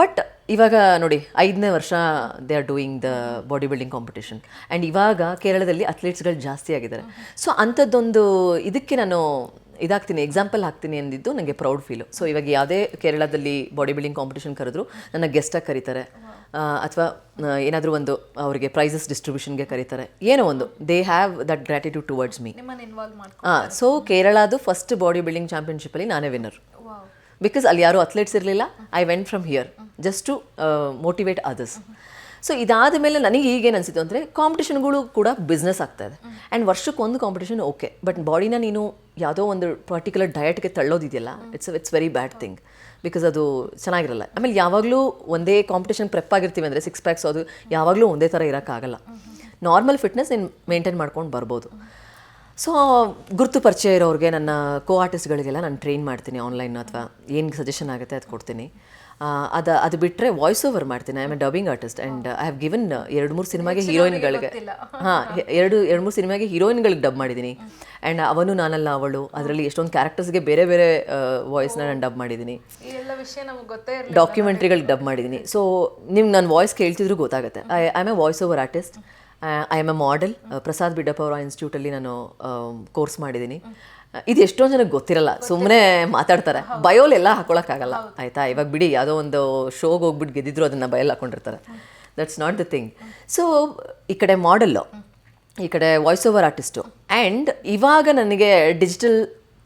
ಬಟ್ ಇವಾಗ ನೋಡಿ ಐದನೇ ವರ್ಷ they are doing the body building competition and ಇವಾಗ ಕೇರಳದಲ್ಲಿ ಅಥ್ಲೀಟ್ಸ್ಗಳು ಜಾಸ್ತಿ ಆಗಿದ್ದಾರೆ. ಸೊ ಅಂಥದ್ದೊಂದು ಇದಕ್ಕೆ ನಾನು ಇದಾಗ್ತೀನಿ ಎಕ್ಸಾಂಪಲ್ ಹಾಕ್ತೀನಿ ಅಂದಿದ್ದು ನನಗೆ ಪ್ರೌಡ್ ಫೀಲು ಸೊ ಇವಾಗ ಯಾವುದೇ ಕೇರಳದಲ್ಲಿ ಬಾಡಿ ಬಿಲ್ಡಿಂಗ್ ಕಾಂಪಿಟೇಷನ್ ಕರೆದ್ರು ನನ್ನ ಗೆಸ್ಟಾಗಿ ಕರೀತಾರೆ. ಅಥವಾ ಏನಾದರೂ ಒಂದು ಅವರಿಗೆ ಪ್ರೈಸಸ್ ಡಿಸ್ಟ್ರಿಬ್ಯೂಷನ್ಗೆ ಕರೀತಾರೆ. ಏನೋ ಒಂದು. They have that gratitude towards me ಹಾಂ ಸೊ ಕೇರಳದು ಫಸ್ಟ್ ಬಾಡಿ ಬಿಲ್ಡಿಂಗ್ ಚಾಂಪಿಯನ್ಶಿಪ್ಪಲ್ಲಿ ನಾನೇ ವಿನ್ನರ್ ಬಿಕಾಸ್ ಅಲ್ಲಿ ಯಾರು ಅಥ್ಲೆಟ್ಸ್ ಇರಲಿಲ್ಲ. I went from here just to motivate others so ಇದಾದ ಮೇಲೆ ನನಗೆ ಈಗೇನು ಅನಿಸಿತು ಅಂದರೆ ಕಾಂಪಿಟೇಷನ್ಗಳು ಕೂಡ ಬಿಸ್ನೆಸ್ ಆಗ್ತಾ ಇದೆ. ಆ್ಯಂಡ್ ವರ್ಷಕ್ಕೆ ಒಂದು ಕಾಂಪಿಟೇಷನ್ ಓಕೆ ಬಟ್ ಬಾಡಿನ ನೀನು ಯಾವುದೋ ಒಂದು ಪರ್ಟಿಕ್ಯುಲರ್ ಡಯಟ್ಗೆ ತಳ್ಳೋದಿದೆಯಲ್ಲ it's it's very bad thing because ಅದು ಚೆನ್ನಾಗಿರಲ್ಲ. ಆಮೇಲೆ ಯಾವಾಗಲೂ ಒಂದೇ ಕಾಂಪಿಟೇಷನ್ ಪ್ರೆಪ್ ಆಗಿರ್ತೀವಿ ಅಂದರೆ ಸಿಕ್ಸ್ ಪ್ಯಾಕ್ಸ್ ಅದು ಯಾವಾಗಲೂ ಒಂದೇ ಥರ ಇರೋಕ್ಕಾಗಲ್ಲ. ನಾರ್ಮಲ್ ಫಿಟ್ನೆಸ್ ನೀನು ಮೇಂಟೈನ್ ಮಾಡ್ಕೊಂಡು ಬರ್ಬೋದು. ಸೊ ಗುರುತು ಪರಿಚಯ ಇರೋರಿಗೆ ನನ್ನ ಕೋ ಆರ್ಟಿಸ್ಟ್ಗಳಿಗೆಲ್ಲ ನಾನು ಟ್ರೈನ್ ಮಾಡ್ತೀನಿ ಆನ್ಲೈನ್ ಅಥವಾ ಏನು ಸಜೆಷನ್ ಆಗುತ್ತೆ ಅದು ಕೊಡ್ತೀನಿ. ಅದು ಅದು ಬಿಟ್ಟರೆ ವಾಯ್ಸ್ ಓವರ್ ಮಾಡ್ತೀನಿ I am a dubbing artist and I have given ಎರಡು ಮೂರು ಸಿನಿಮಾಗೆ ಹೀರೋಯಿನ್ಗಳಿಗೆ. ಹಾಂ ಎರಡು ಎರಡು ಮೂರು ಸಿನಿಮಾಗೆ ಹೀರೋಯಿನ್ಗಳಿಗೆ ಡಬ್ ಮಾಡಿದ್ದೀನಿ ಆ್ಯಂಡ್ ಅವನು ನಾನಲ್ಲ ಅವಳು. ಅದರಲ್ಲಿ ಎಷ್ಟೊಂದು ಕ್ಯಾರೆಕ್ಟರ್ಸ್ಗೆ ಬೇರೆ ಬೇರೆ ವಾಯ್ಸ್ನ ನಾನು ಡಬ್ ಮಾಡಿದ್ದೀನಿ ಡಾಕ್ಯುಮೆಂಟ್ರಿಗಳಿಗೆ ಡಬ್ ಮಾಡಿದ್ದೀನಿ ಸೊ ನಿಮ್ಗೆ ನಾನು ವಾಯ್ಸ್ ಕೇಳ್ತಿದ್ರು ಗೊತ್ತಾಗುತ್ತೆ. I I am a voice over artist I am a model Prasad Biddappa ಅವರ ಇನ್ಸ್ಟಿಟ್ಯೂಟಲ್ಲಿ ನಾನು ಕೋರ್ಸ್ ಮಾಡಿದ್ದೀನಿ ಇದು ಎಷ್ಟೊಂದು ಜನಕ್ಕೆ ಗೊತ್ತಿರಲ್ಲ. ಸುಮ್ಮನೆ ಮಾತಾಡ್ತಾರೆ. ಬಯೋಲ್ ಎಲ್ಲ ಹಾಕೊಳಕ್ಕಾಗಲ್ಲ. ಆಯ್ತಾ? ಇವಾಗ ಬಿಡಿ ಯಾವುದೋ ಒಂದು ಶೋಗೆ ಹೋಗ್ಬಿಟ್ಟು ಗೆದ್ದಿದ್ರು ಅದನ್ನು ಬಯಲ್ ಹಾಕೊಂಡಿರ್ತಾರೆ. That's not the thing so ಈ ಕಡೆ ಮಾಡೆಲ್ಲು ಈ ಕಡೆ ವಾಯ್ಸ್ ಓವರ್ ಆರ್ಟಿಸ್ಟು ಆ್ಯಂಡ್ ಇವಾಗ ನನಗೆ digital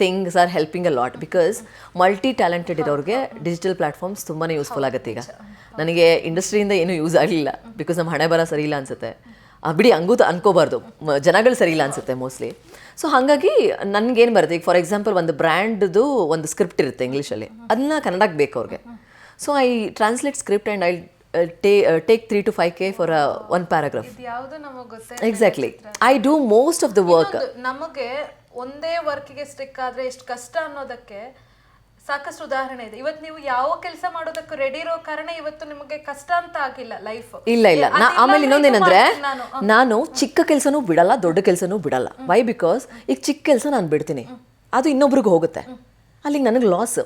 things are helping a lot because multi talented ಇರೋರಿಗೆ ಡಿಜಿಟಲ್ ಪ್ಲಾಟ್ಫಾರ್ಮ್ಸ್ ತುಂಬಾ ಯೂಸ್ಫುಲ್ ಆಗುತ್ತೆ ಈಗ. ನನಗೆ ಇಂಡಸ್ಟ್ರಿಯಿಂದ ಏನೂ ಯೂಸ್ ಆಗಲಿಲ್ಲ ಬಿಕಾಸ್ ನಮ್ಮ ಹಣೆ ಬರ ಸರಿ ಇಲ್ಲ ಅನ್ಸುತ್ತೆ. ಬಿಡಿ ಹಂಗೂ ಅನ್ಕೋಬಾರ್ದು. ಜನಗಳು ಸರಿ ಇಲ್ಲ ಅನ್ಸುತ್ತೆ ಮೋಸ್ಟ್ಲಿ ಸೊ ಹಾಗಾಗಿ ನನಗೇನು ಬರುತ್ತೆ? ಈಗ ಫಾರ್ ಎಕ್ಸಾಂಪಲ್ ಒಂದು ಬ್ರ್ಯಾಂಡ್ದು ಒಂದು ಸ್ಕ್ರಿಪ್ಟ್ ಇರುತ್ತೆ ಇಂಗ್ಲೀಷಲ್ಲಿ ಅದನ್ನ ಕನ್ನಡಕ್ಕೆ ಬೇಕು ಅವ್ರಿಗೆ. So I translate script and I ta take three to five K for one paragraph exactly I do most of the work ನಮಗೆ ಒಂದೇ ವರ್ಕಿಗೆ ಸ್ಟಿಕ್ ಆದ್ರೆ ಎಷ್ಟು ಕಷ್ಟ ಅನ್ನೋದಕ್ಕೆ ಸಾಕಷ್ಟು ಉದಾಹರಣೆ ಇದೆ. ಇವತ್ತು ನೀವು ಯಾವ ಕೆಲಸ ಮಾಡೋದಕ್ಕೂ ರೆಡಿ ಇರೋ ಕಾರಣ ಇವತ್ತು ನಿಮಗೆ ಕಷ್ಟ ಅಂತ ಆಗಿಲ್ಲ ಲೈಫ್ ಇಲ್ಲ ಇಲ್ಲ. ನಾ ಆಮೇಲೆ ಇನ್ನೊಂದೇನಂದ್ರೆ ನಾನು. ಚಿಕ್ಕ ಕೆಲಸನೂ ಬಿಡಲ್ಲ ದೊಡ್ಡ ಕೆಲಸನೂ ಬಿಡಲ್ಲ. ವೈ ಬಿಕಾಸ್ ಈಗ ಚಿಕ್ಕ ಕೆಲಸ ನಾನು ಬಿಡ್ತೀನಿ. ಅದು ಇನ್ನೊಬ್ರಿಗೆ ಹೋಗುತ್ತೆ. ಅಲ್ಲಿಗೆ ನನಗೆ ಲಾಸ್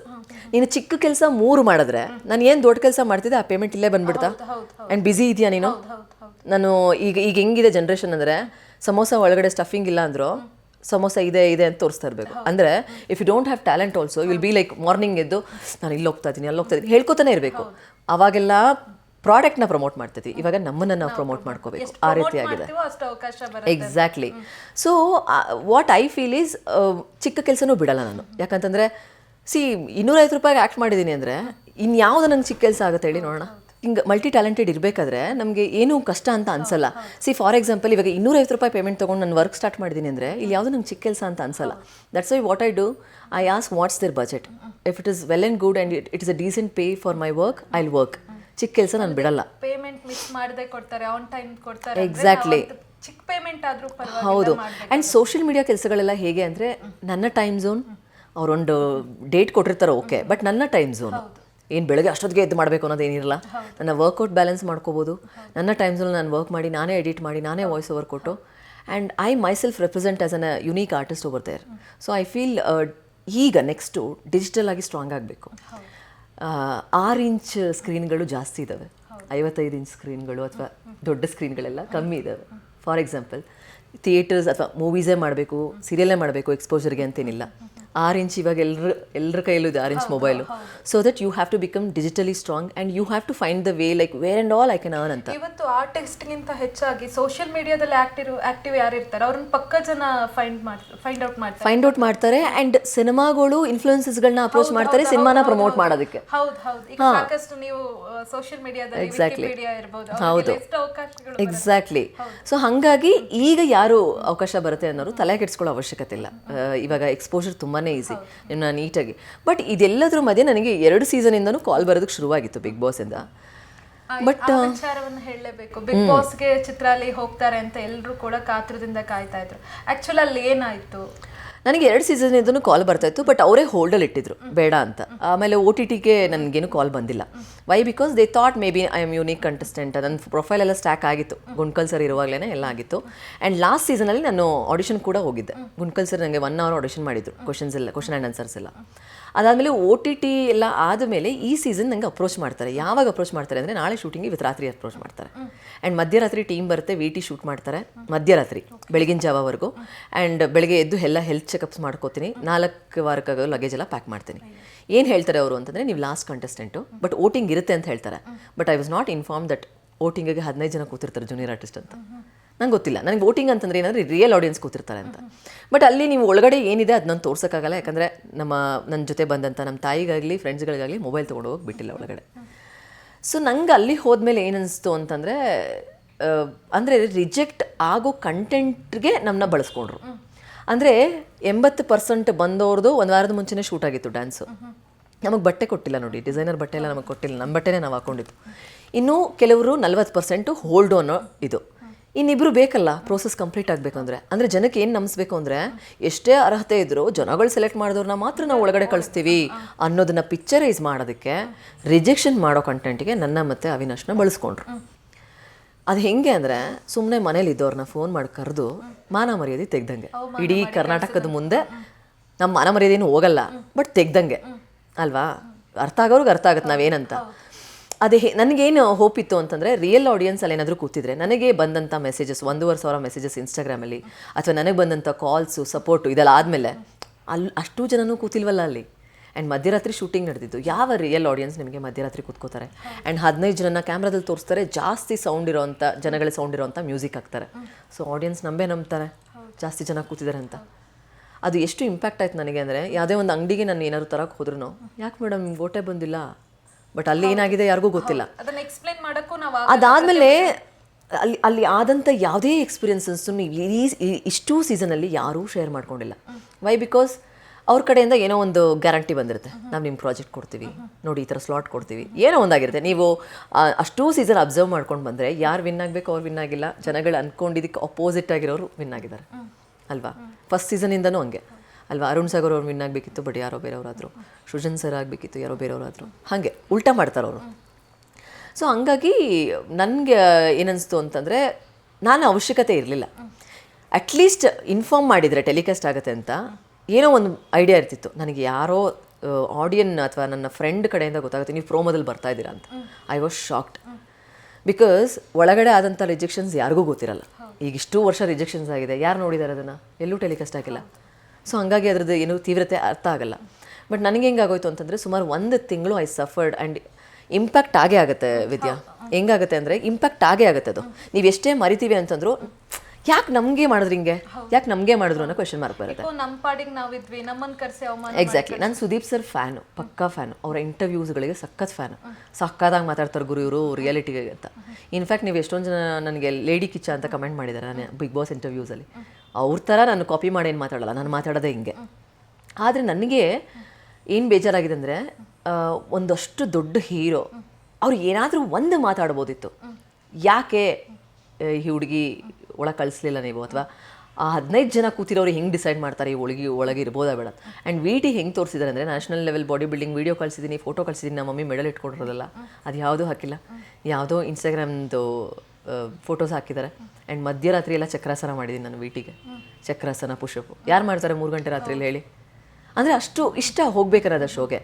ನೀನು ಚಿಕ್ಕ ಕೆಲಸ ಮೂರು ಮಾಡಿದ್ರೆ ನಾನು ಏನು ದೊಡ್ಡ ಕೆಲಸ ಮಾಡ್ತಿದ್ದೆ ಆ ಪೇಮೆಂಟ್ ಇಲ್ಲೇ ಬಂದ್ಬಿಡ್ತಾ? ಆ್ಯಂಡ್ ಬ್ಯುಸಿ ಇದೆಯಾ ನೀನು? ನಾನು ಈಗ ಈಗ ಹೆಂಗಿದೆ ಜನ್ರೇಷನ್ ಅಂದರೆ ಸಮೋಸ ಒಳಗಡೆ ಸ್ಟಫಿಂಗ್ ಇಲ್ಲ ಅಂದ್ರು ಸಮೋಸ ಇದೆ ಇದೆ ಅಂತ ತೋರಿಸ್ತಾ ಇರಬೇಕು ಅಂದರೆ if you don't have talent also will be like morning ಎದ್ದು ನಾನು ಇಲ್ಲಿ ಹೋಗ್ತಾ ಇದ್ದೀನಿ ಅಲ್ಲಿ ಹೋಗ್ತಾ ಇದ್ದೀನಿ ಹೇಳ್ಕೊತಾನೆ ಇರಬೇಕು. ಅವಾಗೆಲ್ಲ ಪ್ರಾಡಕ್ಟ್ನ ಪ್ರಮೋಟ್ ಮಾಡ್ತೈತಿ. ಇವಾಗ ನಮ್ಮನ್ನು ನಾವು ಪ್ರಮೋಟ್ ಮಾಡ್ಕೋಬೇಕು. ಆ ರೀತಿ ಬರುತ್ತೆ. Exactly so what I feel is ಚಿಕ್ಕ ಕೆಲಸನೂ ಬಿಡಲ್ಲ ನಾನು. ಯಾಕಂತಂದರೆ ಸಿ ಇನ್ನೂರೈವತ್ತು ರೂಪಾಯಿಗೆ ಆ್ಯಕ್ಟ್ ಮಾಡಿದ್ದೀನಿ ಅಂದರೆ ಇನ್ಯಾವುದು ನಂಗೆ ಚಿಕ್ಕ ಕೆಲಸ ಆಗುತ್ತೆ ಹೇಳಿ ನೋಡೋಣ. ಹಿಂಗೆ ಮಲ್ಟಿ ಟ್ಯಾಲೆಂಟೆಡ್ ಇರಬೇಕಾದ್ರೆ ನಮಗೆ ಏನೂ ಕಷ್ಟ ಅಂತ ಅನ್ಸಲ್ಲ. ಸಿ ಫಾರ್ ಎಕ್ಸಾಂಪಲ್ ಇವಾಗ ಇನ್ನೂರೈವತ್ತು ರೂಪಾಯಿ ಪೇಮೆಂಟ್ ತೊಗೊಂಡು ನಾನು ವರ್ಕ್ ಸ್ಟಾರ್ಟ್ ಮಾಡಿದ್ದೀನಿ ಅಂದರೆ ಇಲ್ಲಿ ಯಾವುದು ನಂಗೆ ಚಿಕ್ಕ ಕೆಲಸ ಅಂತ ಅನ್ಸಲ್ಲ. That's I what I do I ask what's their budget if it is well and good and it it is a decent pay for my work I work ಚಿಕ್ಕ ಕೆಲಸ ನಾನು ಬಿಡಲ್ಲ. ಪೇಮೆಂಟ್ ಮಿಸ್ ಮಾಡದೆ ಕೊಡ್ತಾರೆ ಆನ್ ಟೈಮ್ ಕೊಡ್ತಾರೆ exactly. ಚಿಕ್ಕ payment ಆದರೂ ಹೌದು. ಆ್ಯಂಡ್ ಸೋಷಿಯಲ್ ಮೀಡಿಯಾ ಕೆಲಸಗಳೆಲ್ಲ ಹೇಗೆ ಅಂದರೆ ನನ್ನ ಟೈಮ್ ಝೋನ್ ಅವರೊಂದು ಡೇಟ್ ಕೊಟ್ಟಿರ್ತಾರೆ ಓಕೆ ಬಟ್ ನನ್ನ ಟೈಮ್ ಝೋನು ಏನು ಬೆಳಗ್ಗೆ ಅಷ್ಟೊತ್ತಿಗೆ ಇದು ಮಾಡಬೇಕು ಅನ್ನೋದೇನಿರಲ್ಲ ನನ್ನ ವರ್ಕೌಟ್ ಬ್ಯಾಲೆನ್ಸ್ ಮಾಡ್ಕೋಬೋದು. ನನ್ನ ಟೈಮ್ಸಲ್ಲಿ ನಾನು ವರ್ಕ್ ಮಾಡಿ ನಾನೇ ಎಡಿಟ್ ಮಾಡಿ ನಾನೇ ವಾಯ್ಸ್ ಓವರ್ ಕೊಟ್ಟು and I myself represent as an unique artist over there so I feel ಈಗ ನೆಕ್ಸ್ಟು ಡಿಜಿಟಲ್ ಆಗಿ ಸ್ಟ್ರಾಂಗ್ ಆಗಬೇಕು. ಆರು ಇಂಚ್ ಸ್ಕ್ರೀನ್ಗಳು ಜಾಸ್ತಿ ಇದ್ದಾವೆ ಐವತ್ತೈದು ಇಂಚ್ ಸ್ಕ್ರೀನ್ಗಳು ಅಥವಾ ದೊಡ್ಡ ಸ್ಕ್ರೀನ್ಗಳೆಲ್ಲ ಕಮ್ಮಿ ಇದ್ದಾವೆ ಫಾರ್ ಎಕ್ಸಾಂಪಲ್ ಥಿಯೇಟರ್ಸ್ ಅಥವಾ ಮೂವೀಸೇ ಮಾಡಬೇಕು ಸೀರಿಯಲ್ಲೇ ಮಾಡಬೇಕು ಎಕ್ಸ್ಪೋಜರ್ಗೆ ಅಂತೇನಿಲ್ಲ. ಆರು ಇಂಚ್ ಇವಾಗ ಎಲ್ಲರ ಎಲ್ಲರ ಕೈಯಲ್ಲೂ ಇದೆ orange inch mobile. So that you have to become digitally strong and you have to find the way like where and all I can earn ಅಂತ. ಇವತ್ತು ಆರ್ಟಿಸ್ಟ್ಗಿಂತ ಹೆಚ್ಚಾಗಿ ಸೋಷಿಯಲ್ ಮೀಡಿಯಾದಲ್ಲಿ ಆಕ್ಟಿವ್ ಆಕ್ಟಿವ್ ಯಾರು ಇರ್ತಾರೆ? ಅವ್ರನ್ನ ಪಕ್ಕ ಜನ ಫೈಂಡ್ ಮಾಡ್ತಾರೆ ಫೈಂಡ್ ಔಟ್ ಮಾಡ್ತಾರೆ. ಫೈಂಡ್ ಔಟ್ ಮಾಡ್ತಾರೆ ಆ್ಯಂಡ್ ಸಿನಿಮಾಗಳು ಇನ್ಫ್ಲೂಯೆನ್ಸಸ್ಗಳನ್ನ ಅಪ್ರೋಚ್ ಮಾಡ್ತಾರೆ ಸಿನಿಮಾನ ಪ್ರಮೋಟ್ ಮಾಡೋದಕ್ಕೆ. ಹೌದು ಹೌದು. ಈಗ ಸಾಕಷ್ಟು ನೀವು ಸೋಷಿಯಲ್ ಮೀಡಿಯಾದಲ್ಲಿ ಎಕ್ಸಾಕ್ಟ್ಲಿ ಹೌದು. ಎಕ್ಸಾಕ್ಟ್ಲಿ ಸೊ ಹಾಗಾಗಿ ಈಗ ಯಾರು ಅವಕಾಶ ಬರುತ್ತೆ ಅನ್ನೋರು ತಲೆ ಕೆಡಿಸ್ಕೊಳ್ಳೋ ಅವಶ್ಯಕತೆ ಇಲ್ಲ. ಇವಾಗ ಎಕ್ಸ್ಪೋಜರ್ ತುಂಬಾ ಈಸಿ ನಾನು ನೀಟಾಗಿ ಬಟ್ ಇದೆಲ್ಲದ್ರ ಮಧ್ಯೆ ನನಗೆ ಎರಡು ಸೀಸನಿಂದನೂ ಕಾಲ್ ಬರೋದಕ್ಕೆ ಶುರುವಾಗಿತ್ತು ಬಿಗ್ ಬಾಸಿಂದ ಬಟ್ ವಿಚಾರವನ್ನು ಹೇಳಲೇಬೇಕು. ಬಿಗ್ ಬಾಸ್ಗೆ ಚಿತ್ರಾಲಿ ಹೋಗ್ತಾರೆ ಅಂತ ಎಲ್ಲರೂ ಕೂಡ ಕಾತುರದಿಂದ ಕಾಯ್ತಾ ಇದ್ರು. ಆಕ್ಚುಲಿ ಅಲ್ಲಿ ಏನಾಯ್ತು? ನನಗೆ ಎರಡು ಸೀಸನ್ ಕಾಲ್ ಬರ್ತಾ ಇತ್ತು ಬಟ್ ಅವರೇ ಹೋಲ್ಡಲ್ಲಿ ಇಟ್ಟಿದ್ರು. ಬೇಡ ಅಂತ. ಆಮೇಲೆ ಓ ಟಿ ಟಿಗೆ ನನಗೇನು ಕಾಲ್ ಬಂದಿಲ್ಲ. Why because they thought maybe I am unique contestant ನನ್ನ ಪ್ರೊಫೈಲ್ ಎಲ್ಲ ಸ್ಟ್ಯಾಕ್ ಆಗಿತ್ತು. ಗುಂಡ್ಕಲ್ ಸರ್ ಇರುವಾಗಲೇ ಎಲ್ಲ ಆಗಿತ್ತು. ಆ್ಯಂಡ್ ಲಾಸ್ಟ್ ಸೀಸನಲ್ಲಿ ನಾನು ಆಡಿಷನ್ ಕೂಡ ಹೋಗಿದ್ದೆ. ಗುಂಡ್ಕಲ್ ಸರ್ ನನಗೆ ಒನ್ ಅವರ್ ಆಡಿಷನ್ ಮಾಡಿದ್ರು ಕ್ವಶನ್ಸ್ ಎಲ್ಲ ಕ್ವಶನ್ ಆ್ಯಂಡ್ ಆನ್ಸರ್ಸ್ ಎಲ್ಲ. ಅದಾದಮೇಲೆ ಓ ಟಿ ಟಿ ಎಲ್ಲ ಆದಮೇಲೆ ಈ ಸೀಸನ್ ನಂಗೆ ಅಪ್ರೋಚ್ ಮಾಡ್ತಾರೆ. ಯಾವಾಗ ಅಪ್ರೋಚ್ ಮಾಡ್ತಾರೆ ಅಂದರೆ ನಾಳೆ ಶೂಟಿಂಗಿಗೆ ಇವತ್ತು ರಾತ್ರಿ ಅಪ್ರೋಚ್ ಮಾಡ್ತಾರೆ. ಆ್ಯಂಡ್ ಮಧ್ಯರಾತ್ರಿ ಟೀಮ್ ಬರುತ್ತೆ ವಿ ಟಿ ಶೂಟ್ ಮಾಡ್ತಾರೆ. ಮಧ್ಯರಾತ್ರಿ, ಬೆಳಗಿನ ಜಾವವರೆಗೂ ಆ್ಯಂಡ್ ಬೆಳಗ್ಗೆ ಎದ್ದು ಎಲ್ಲ ಹೆಲ್ತ್ ಚೆಕಪ್ಸ್ ಮಾಡ್ಕೋತೀನಿ. ನಾಲ್ಕು ವಾರಕ್ಕಾಗೋ ಲಗೇಜ್ ಎಲ್ಲ ಪ್ಯಾಕ್ ಮಾಡ್ತೀನಿ. ಏನು ಹೇಳ್ತಾರೆ ಅವರು ಅಂತಂದರೆ, ನೀವು ಲಾಸ್ಟ್ ಕಂಟೆಸ್ಟೆಂಟು ಬಟ್ ಓಟಿಂಗ್ ಇರುತ್ತೆ ಅಂತ ಹೇಳ್ತಾರೆ. But I was not inform that ಓಟಿಂಗಿಗೆ ಹದಿನೈದು ಜನ ಕೂತಿರ್ತಾರೆ ಜೂನಿಯರ್ ಆರ್ಟಿಸ್ಟ್ ಅಂತ. ನಂಗೆ ಗೊತ್ತಿಲ್ಲ. ನನಗೆ ವೋಟಿಂಗ್ ಅಂತಂದ್ರೆ ಏನಂದ್ರೆ ರಿಯಲ್ ಆಡಿಯನ್ಸ್ ಕೂತಿರ್ತಾರೆ ಅಂತ. ಬಟ್ ಅಲ್ಲಿ ನೀವು ಒಳಗಡೆ ಏನಿದೆ ಅದನ್ನ ತೋರ್ಸೋಕ್ಕಾಗಲ್ಲ. ಯಾಕಂದರೆ ನಮ್ಮ ನನ್ನ ಜೊತೆ ಬಂದಂಥ ನಮ್ಮ ತಾಯಿಗಾಗಲಿ ಫ್ರೆಂಡ್ಸ್ಗಳಿಗಾಗಲಿ ಮೊಬೈಲ್ ತೊಗೊಂಡು ಹೋಗಿ ಬಿಟ್ಟಿಲ್ಲ ಒಳಗಡೆ. ಸೊ ನಂಗೆ ಅಲ್ಲಿ ಹೋದ್ಮೇಲೆ ಏನನ್ನಿಸ್ತು ಅಂತಂದರೆ ಅಂದರೆ ರಿಜೆಕ್ಟ್ ಆಗೋ ಕಂಟೆಂಟ್ಗೆ ನಮ್ಮನ್ನ ಬಳಸ್ಕೊಂಡ್ರು. ಅಂದರೆ ಎಂಬತ್ತು ಪರ್ಸೆಂಟ್ ಬಂದವ್ರದ್ದು ಒಂದು ವಾರದ ಮುಂಚೆನೇ ಶೂಟ್ ಆಗಿತ್ತು ಡ್ಯಾನ್ಸು ನಮಗೆ ಬಟ್ಟೆ ಕೊಟ್ಟಿಲ್ಲ ನೋಡಿ. ಡಿಸೈನರ್ ಬಟ್ಟೆ ಎಲ್ಲ ನಮಗೆ ಕೊಟ್ಟಿಲ್ಲ. ನಮ್ಮ ಬಟ್ಟೆನೇ ನಾವು ಹಾಕೊಂಡಿದ್ದು. ಇನ್ನು ಕೆಲವರು ನಲ್ವತ್ತು ಪರ್ಸೆಂಟು ಹೋಲ್ಡು ಅನ್ನೋ ಇದು. ಇನ್ನಿಬ್ರು ಬೇಕಲ್ಲ ಪ್ರೋಸೆಸ್ ಕಂಪ್ಲೀಟ್ ಆಗಬೇಕು ಅಂದರೆ. ಅಂದರೆ ಜನಕ್ಕೆ ಏನು ನಂಬಿಸ್ಬೇಕು ಅಂದರೆ ಎಷ್ಟೇ ಅರ್ಹತೆ ಇದ್ದರೂ ಜನಗಳು ಸೆಲೆಕ್ಟ್ ಮಾಡಿದವ್ರನ್ನ ಮಾತ್ರ ನಾವು ಒಳಗಡೆ ಕಳಿಸ್ತೀವಿ ಅನ್ನೋದನ್ನ ಪಿಕ್ಚರೈಸ್ ಮಾಡೋದಕ್ಕೆ ರಿಜೆಕ್ಷನ್ ಮಾಡೋ ಕಂಟೆಂಟ್ಗೆ ನನ್ನ ಮತ್ತು ಅವಿನಾಶ್ನ ಬಳಸ್ಕೊಂಡ್ರು. ಅದು ಹೆಂಗೆ ಅಂದರೆ ಸುಮ್ಮನೆ ಮನೇಲಿ ಇದ್ದವ್ರನ್ನ ಫೋನ್ ಮಾಡಿ ಕರೆದು ಮಾನ ಮರ್ಯಾದೆ ತೆಗ್ದಂಗೆ. ಇಡೀ ಕರ್ನಾಟಕದ ಮುಂದೆ ನಮ್ಮ ಮಾನ ಮರ್ಯಾದೇನು ಹೋಗಲ್ಲ ಬಟ್ ತೆಗ್ದಂಗೆ. ಅಲ್ವಾ? ಅರ್ಥ ಆಗೋರ್ಗೆ ಅರ್ಥ ಆಗುತ್ತೆ ನಾವೇನಂತ. ಅದೇ ನನಗೇನು ಹೋಪ್ ಇತ್ತು ಅಂತಂದರೆ ರಿಯಲ್ ಆಡಿಯನ್ಸ್ ಅಲ್ಲಿ ಏನಾದರೂ ಕೂತಿದ್ರೆ ನನಗೆ ಬಂದಂಥ ಮೆಸೇಜಸ್ ಒಂದೂವರೆ ಸಾವಿರ ಮೆಸೇಜಸ್ ಇನ್ಸ್ಟಾಗ್ರಾಮಲ್ಲಿ ಅಥವಾ ನನಗೆ ಬಂದಂಥ ಕಾಲ್ಸು ಸಪೋರ್ಟು ಇದೆಲ್ಲ ಆದಮೇಲೆ ಅಲ್ಲಿ ಅಷ್ಟು ಜನನೂ ಕೂತಿಲ್ವಲ್ಲ ಅಲ್ಲಿ. ಆ್ಯಂಡ್ ಮಧ್ಯರಾತ್ರಿ ಶೂಟಿಂಗ್ ನಡೆದಿದ್ದು. ಯಾವ ರಿಯಲ್ ಆಡಿಯನ್ಸ್ ನಿಮಗೆ ಮಧ್ಯರಾತ್ರಿ ಕೂತ್ಕೋತಾರೆ? ಆ್ಯಂಡ್ ಹದಿನೈದು ಜನನ ಕ್ಯಾಮ್ರಾದಲ್ಲಿ ತೋರಿಸ್ತಾರೆ, ಜಾಸ್ತಿ ಸೌಂಡ್ ಇರೋವಂಥ ಜನಗಳ ಸೌಂಡ್ ಇರೋವಂಥ ಮ್ಯೂಸಿಕ್ ಹಾಕ್ತಾರೆ. ಸೊ ಆಡಿಯನ್ಸ್ ನಂಬೇ ನಂಬ್ತಾರೆ. ಜಾಸ್ತಿ ಜನ ಕೂತಿದ್ದಾರೆ ಅಂತ. ಅದು ಎಷ್ಟು ಇಂಪ್ಯಾಕ್ಟ್ ಆಯ್ತು ನನಗೆ ಅಂದರೆ, ಯಾವುದೇ ಒಂದು ಅಂಗಡಿಗೆ ನಾನು ಏನಾದ್ರು ತರಕ್ಕೆ ಹೋದ್ರೂ ಯಾಕೆ ಮೇಡಮ್ ಓಟೆ ಬಂದಿಲ್ಲ? ಬಟ್ ಅಲ್ಲಿ ಏನಾಗಿದೆ ಯಾರಿಗೂ ಗೊತ್ತಿಲ್ಲ. ಅದನ್ನ ಎಕ್ಸ್ಪ್ಲೈನ್ ಮಾಡಕ್ಕೂ ನಾವು ಅದಾದಮೇಲೆ ಅಲ್ಲಿ ಅಲ್ಲಿ ಆದಂಥ ಯಾವುದೇ ಎಕ್ಸ್ಪೀರಿಯನ್ಸಸ್ಸು ನೀವು ಈ ಇಷ್ಟು ಸೀಸನಲ್ಲಿ ಯಾರೂ ಶೇರ್ ಮಾಡ್ಕೊಂಡಿಲ್ಲ. ವೈ ಬಿಕಾಸ್ ಅವ್ರ ಕಡೆಯಿಂದ ಏನೋ ಒಂದು ಗ್ಯಾರಂಟಿ ಬಂದಿರುತ್ತೆ. ನಾವು ನಿಮ್ಮ ಪ್ರಾಜೆಕ್ಟ್ ಕೊಡ್ತೀವಿ. ನೋಡಿ ಈ ಥರ ಸ್ಲಾಟ್ ಕೊಡ್ತೀವಿ. ಏನೋ ಒಂದಾಗಿರುತ್ತೆ. ನೀವು ಅಷ್ಟೂ ಸೀಸನ್ ಅಬ್ಸರ್ವ್ ಮಾಡ್ಕೊಂಡು ಬಂದರೆ ಯಾರು ವಿನ್ ಆಗಬೇಕು ಅವ್ರು ವಿನ್ ಆಗಿಲ್ಲ. ಜನಗಳು ಅಂದ್ಕೊಂಡಿದ್ದಕ್ಕೆ ಅಪೋಸಿಟ್ ಆಗಿರೋರು ವಿನ್ ಆಗಿದ್ದಾರೆ. ಅಲ್ವಾ? ಫಸ್ಟ್ ಸೀಸನಿಂದನೂ ಹಂಗೆ. ಅಲ್ವಾ? ಅರುಣ್ ಸಾಗರ್ ಅವ್ರು ವಿನ್ ಆಗಬೇಕಿತ್ತು ಬಟ್ ಯಾರೋ ಬೇರೆಯವರಾದರು. ಸೃಜನ್ ಸರ್ ಆಗಬೇಕಿತ್ತು ಯಾರೋ ಬೇರೆಯವರಾದರು. ಹಾಗೆ ಉಲ್ಟಾ ಮಾಡ್ತಾರೆ ಅವರು. ಸೊ ಹಂಗಾಗಿ ನನಗೆ ಏನನ್ನಿಸ್ತು ಅಂತಂದರೆ ನಾನು ಅವಶ್ಯಕತೆ ಇರಲಿಲ್ಲ. ಅಟ್ಲೀಸ್ಟ್ ಇನ್ಫಾರ್ಮ್ ಮಾಡಿದರೆ ಟೆಲಿಕಾಸ್ಟ್ ಆಗುತ್ತೆ ಅಂತ ಏನೋ ಒಂದು ಐಡಿಯಾ ಇರ್ತಿತ್ತು. ನನಗೆ ಯಾರೋ ಆಡಿಯನ್ ಅಥವಾ ನನ್ನ ಫ್ರೆಂಡ್ ಕಡೆಯಿಂದ ಗೊತ್ತಾಗುತ್ತೆ ನೀವು ಪ್ರೋಮೋದಲ್ಲಿ ಬರ್ತಾ ಇದ್ದೀರಾ ಅಂತ. ಐ ವಾಸ್ ಶಾಕ್ಡ್ ಬಿಕಾಸ್ ಒಳಗಡೆ ಆದಂಥ ರಿಜೆಕ್ಷನ್ಸ್ ಯಾರಿಗೂ ಗೊತ್ತಿರಲ್ಲ. ಈಗ ಇಷ್ಟು ವರ್ಷ ರಿಜೆಕ್ಷನ್ಸ್ ಆಗಿದೆ. ಯಾರು ನೋಡಿದ್ದಾರೆ ಅದನ್ನು? ಎಲ್ಲೂ ಟೆಲಿಕಾಸ್ಟ್ ಆಗಿಲ್ಲ. ಸೊ ಹಂಗಾಗಿ ಅದ್ರದ್ದು ಏನು ತೀವ್ರತೆ ಅರ್ಥ ಆಗಲ್ಲ. ಬಟ್ ನನಗೆ ಹೆಂಗಾಗೋಯ್ತು ಅಂತಂದರೆ ಸುಮಾರು ಒಂದು ತಿಂಗಳು ಐ ಸಫರ್ಡ್ ಆ್ಯಂಡ್ ಇಂಪ್ಯಾಕ್ಟ್ ಆಗೇ ಆಗುತ್ತೆ ವಿದ್ಯಾ. ಹೆಂಗಾಗುತ್ತೆ ಅಂದರೆ ಇಂಪ್ಯಾಕ್ಟ್ ಆಗೇ ಆಗುತ್ತೆ ಅದು. ನೀವು ಎಷ್ಟೇ ಮರಿತೀವಿ ಅಂತಂದ್ರು ಯಾಕೆ ನಮಗೆ ಮಾಡಿದ್ರು ಹಿಂಗೆ? ಯಾಕೆ ನಮಗೆ ಮಾಡಿದ್ರು ಅನ್ನೋ ಕ್ವೆಶನ್ ಮಾರ್ಕ್ ಬರುತ್ತೆ. ನಮ್ಮ ನಮ್ ಪಾಡಿಗೆ ನಾವಿದ್ವಿ ನಮ್ಮನ್ನು ಕರ್ಸಿ ಅವಮಾನ ಎಕ್ಸಾಕ್ಟ್ಲಿ ನಾನು ಸುದೀಪ್ ಸರ್ ಫ್ಯಾನು ಪಕ್ಕಾ ಫ್ಯಾನು ಅವರ ಇಂಟರ್ವ್ಯೂಸ್ಗಳಿಗೆ ಸಖತ್ ಫ್ಯಾನು ಸಕ್ಕತ್ತಾಗಿ ಮಾತಾಡ್ತಾರೆ ಗುರು ಇವರು ರಿಯಾಲಿಟಿಗೆ ಅಂತ. ಇನ್ಫ್ಯಾಕ್ಟ್ ನೀವು ಎಷ್ಟೊಂದು ಜನ ನನಗೆ ಲೇಡಿ ಕಿಚ್ಚ ಅಂತ ಕಮೆಂಟ್ ಮಾಡಿದ್ದಾರೆ ನಾನು ಬಿಗ್ ಬಾಸ್ ಇಂಟರ್ವ್ಯೂಸಲ್ಲಿ ಅವ್ರ ಥರ ನಾನು ಕಾಪಿ ಮಾಡಿ ಏನು ಮಾತಾಡಲ್ಲ ನಾನು ಮಾತಾಡೋದೇ ಹಿಂಗೆ. ಆದರೆ ನನಗೆ ಏನು ಬೇಜಾರಾಗಿದೆ ಅಂದರೆ ಒಂದಷ್ಟು ದೊಡ್ಡ ಹೀರೋ ಅವ್ರು ಏನಾದರೂ ಒಂದು ಮಾತಾಡ್ಬೋದಿತ್ತು. ಯಾಕೆ ಈ ಹುಡುಗಿ ಒಳಗೆ ಕಳಿಸ್ಲಿಲ್ಲ ನೀವು ಅಥವಾ ಆ ಹದಿನೈದು ಜನ ಕೂತಿರೋರು ಹೆಂಗೆ ಡಿಸೈಡ್ ಮಾಡ್ತಾರೆ ಈ ಒಳಗೆ ಒಳಗೆ ಇರ್ಬೋದಾ ಬೇಡ. ಆ್ಯಂಡ್ ವಿ ಟಿ ಹೆಂಗೆ ತೋರಿಸಿದ್ದಾರೆ ಅಂದರೆ national level body building video ಕಳಿಸಿದ್ದೀನಿ photo ಕಳಿಸಿದ್ದೀನಿ ನಮ್ಮ ಮಮ್ಮಿ ಮೆಡಲ್ ಇಟ್ಕೊಂಡಿರೋದಲ್ಲ, ಅದು ಯಾವುದೂ ಹಾಕಿಲ್ಲ. ಯಾವುದೋ ಇನ್ಸ್ಟಾಗ್ರಾಮ್ದು ಫೋಟೋಸ್ ಹಾಕಿದ್ದಾರೆ ಆ್ಯಂಡ್ ಮಧ್ಯರಾತ್ರಿ ಎಲ್ಲ ಚಕ್ರಾಸನ ಮಾಡಿದ್ದೀನಿ ನಾನು ವೀಟಿಗೆ ಚಕ್ರಾಸನ ಪುಷಪ್ಪು ಯಾರು ಮಾಡ್ತಾರೆ ಮೂರು ಗಂಟೆ ರಾತ್ರಿಯಲ್ಲಿ ಹೇಳಿ? ಅಂದರೆ ಅಷ್ಟು ಇಷ್ಟ ಹೋಗ್ಬೇಕಾರದ ಶೋಗೆ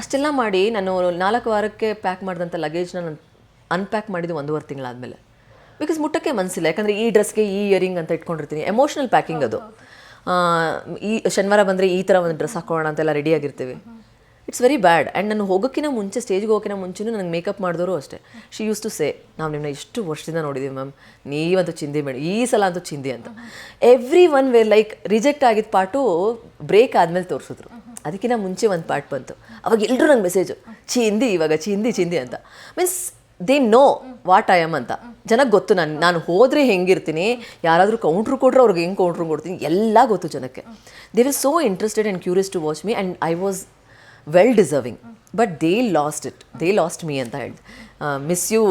ಅಷ್ಟೆಲ್ಲ ಮಾಡಿ ನಾನು ನಾಲ್ಕು ವಾರಕ್ಕೆ ಪ್ಯಾಕ್ ಮಾಡಿದಂಥ ಲಗೇಜ್ನ ನಾನು ಅನ್ಪ್ಯಾಕ್ ಮಾಡಿದ್ದು ಒಂದೂವರೆ ತಿಂಗಳಾದಮೇಲೆ. ಬಿಕಾಸ್ ಮುಟ್ಟಕ್ಕೆ ಮನಸ್ಸಿಲ್ಲ ಯಾಕಂದರೆ ಈ ಡ್ರೆಸ್ಗೆ ಈ ಇಯರಿಂಗ್ ಅಂತ ಇಟ್ಕೊಂಡಿರ್ತೀನಿ. ಎಮೋಷನಲ್ ಪ್ಯಾಕಿಂಗ್ ಅದು. ಈ ಶನಿವಾರ ಬಂದರೆ ಈ ಥರ ಒಂದು ಡ್ರೆಸ್ ಹಾಕೋಣ ಅಂತೆಲ್ಲ ರೆಡಿ ಆಗಿರ್ತೀವಿ. ಇಟ್ಸ್ ವೆರಿ ಬ್ಯಾಡ್ ಆ್ಯಂಡ್ ನಾನು ಹೋಗೋಕ್ಕಿಂತ ಮುಂಚೆ ಸ್ಟೇಜ್ಗೆ ಹೋಗೋಕ್ಕಿಂತ ಮುಂಚೆನೂ ನನಗೆ ಮೇಕಪ್ ಮಾಡಿದವರು ಅಷ್ಟೇ. ಶಿ ಯೂಸ್ ಟು ಸೇ ನಾವು ನಿಮ್ಮನ್ನ ಇಷ್ಟು ವರ್ಷದಿಂದ ನೋಡಿದ್ದೀವಿ ಮ್ಯಾಮ್ ನೀವಂತೂ ಚಿಂದಿ ಮೇಡಮ್ ಈ ಸಲ ಅಂತೂ ಚಿಂದಿ ಅಂತ. Every one way like reject ಆಗಿದ್ದ ಪಾಟು ಬ್ರೇಕ್ ಆದಮೇಲೆ ತೋರಿಸಿದ್ರು. ಅದಕ್ಕಿಂತ ಮುಂಚೆ ಒಂದು ಪಾರ್ಟ್ ಬಂತು. ಅವಾಗ ಎಲ್ಲರೂ ನಂಗೆ ಮೆಸೇಜು ಚಿಂದಿ, ಇವಾಗ ಚಿಂದಿ ಚಿಂದಿ ಅಂತ. Means they know what I am ಅಂತ. ಜನಕ್ಕೆ ಗೊತ್ತು ನಾನು ನಾನು ಹೋದರೆ ಹೆಂಗಿರ್ತೀನಿ, ಯಾರಾದರೂ ಕೌಂಟ್ರು ಕೊಟ್ಟರೆ ಅವ್ರಿಗೆ ಹೆಂಗೆ ಕೌಂಟ್ರು ಕೊಡ್ತೀನಿ, ಎಲ್ಲ ಗೊತ್ತು ಜನಕ್ಕೆ. There is so interested and curious to watch me and I was well deserving but they lost it they lost me ಅಂತ ಹೇಳಿದೆ. ಮಿಸ್ ಯು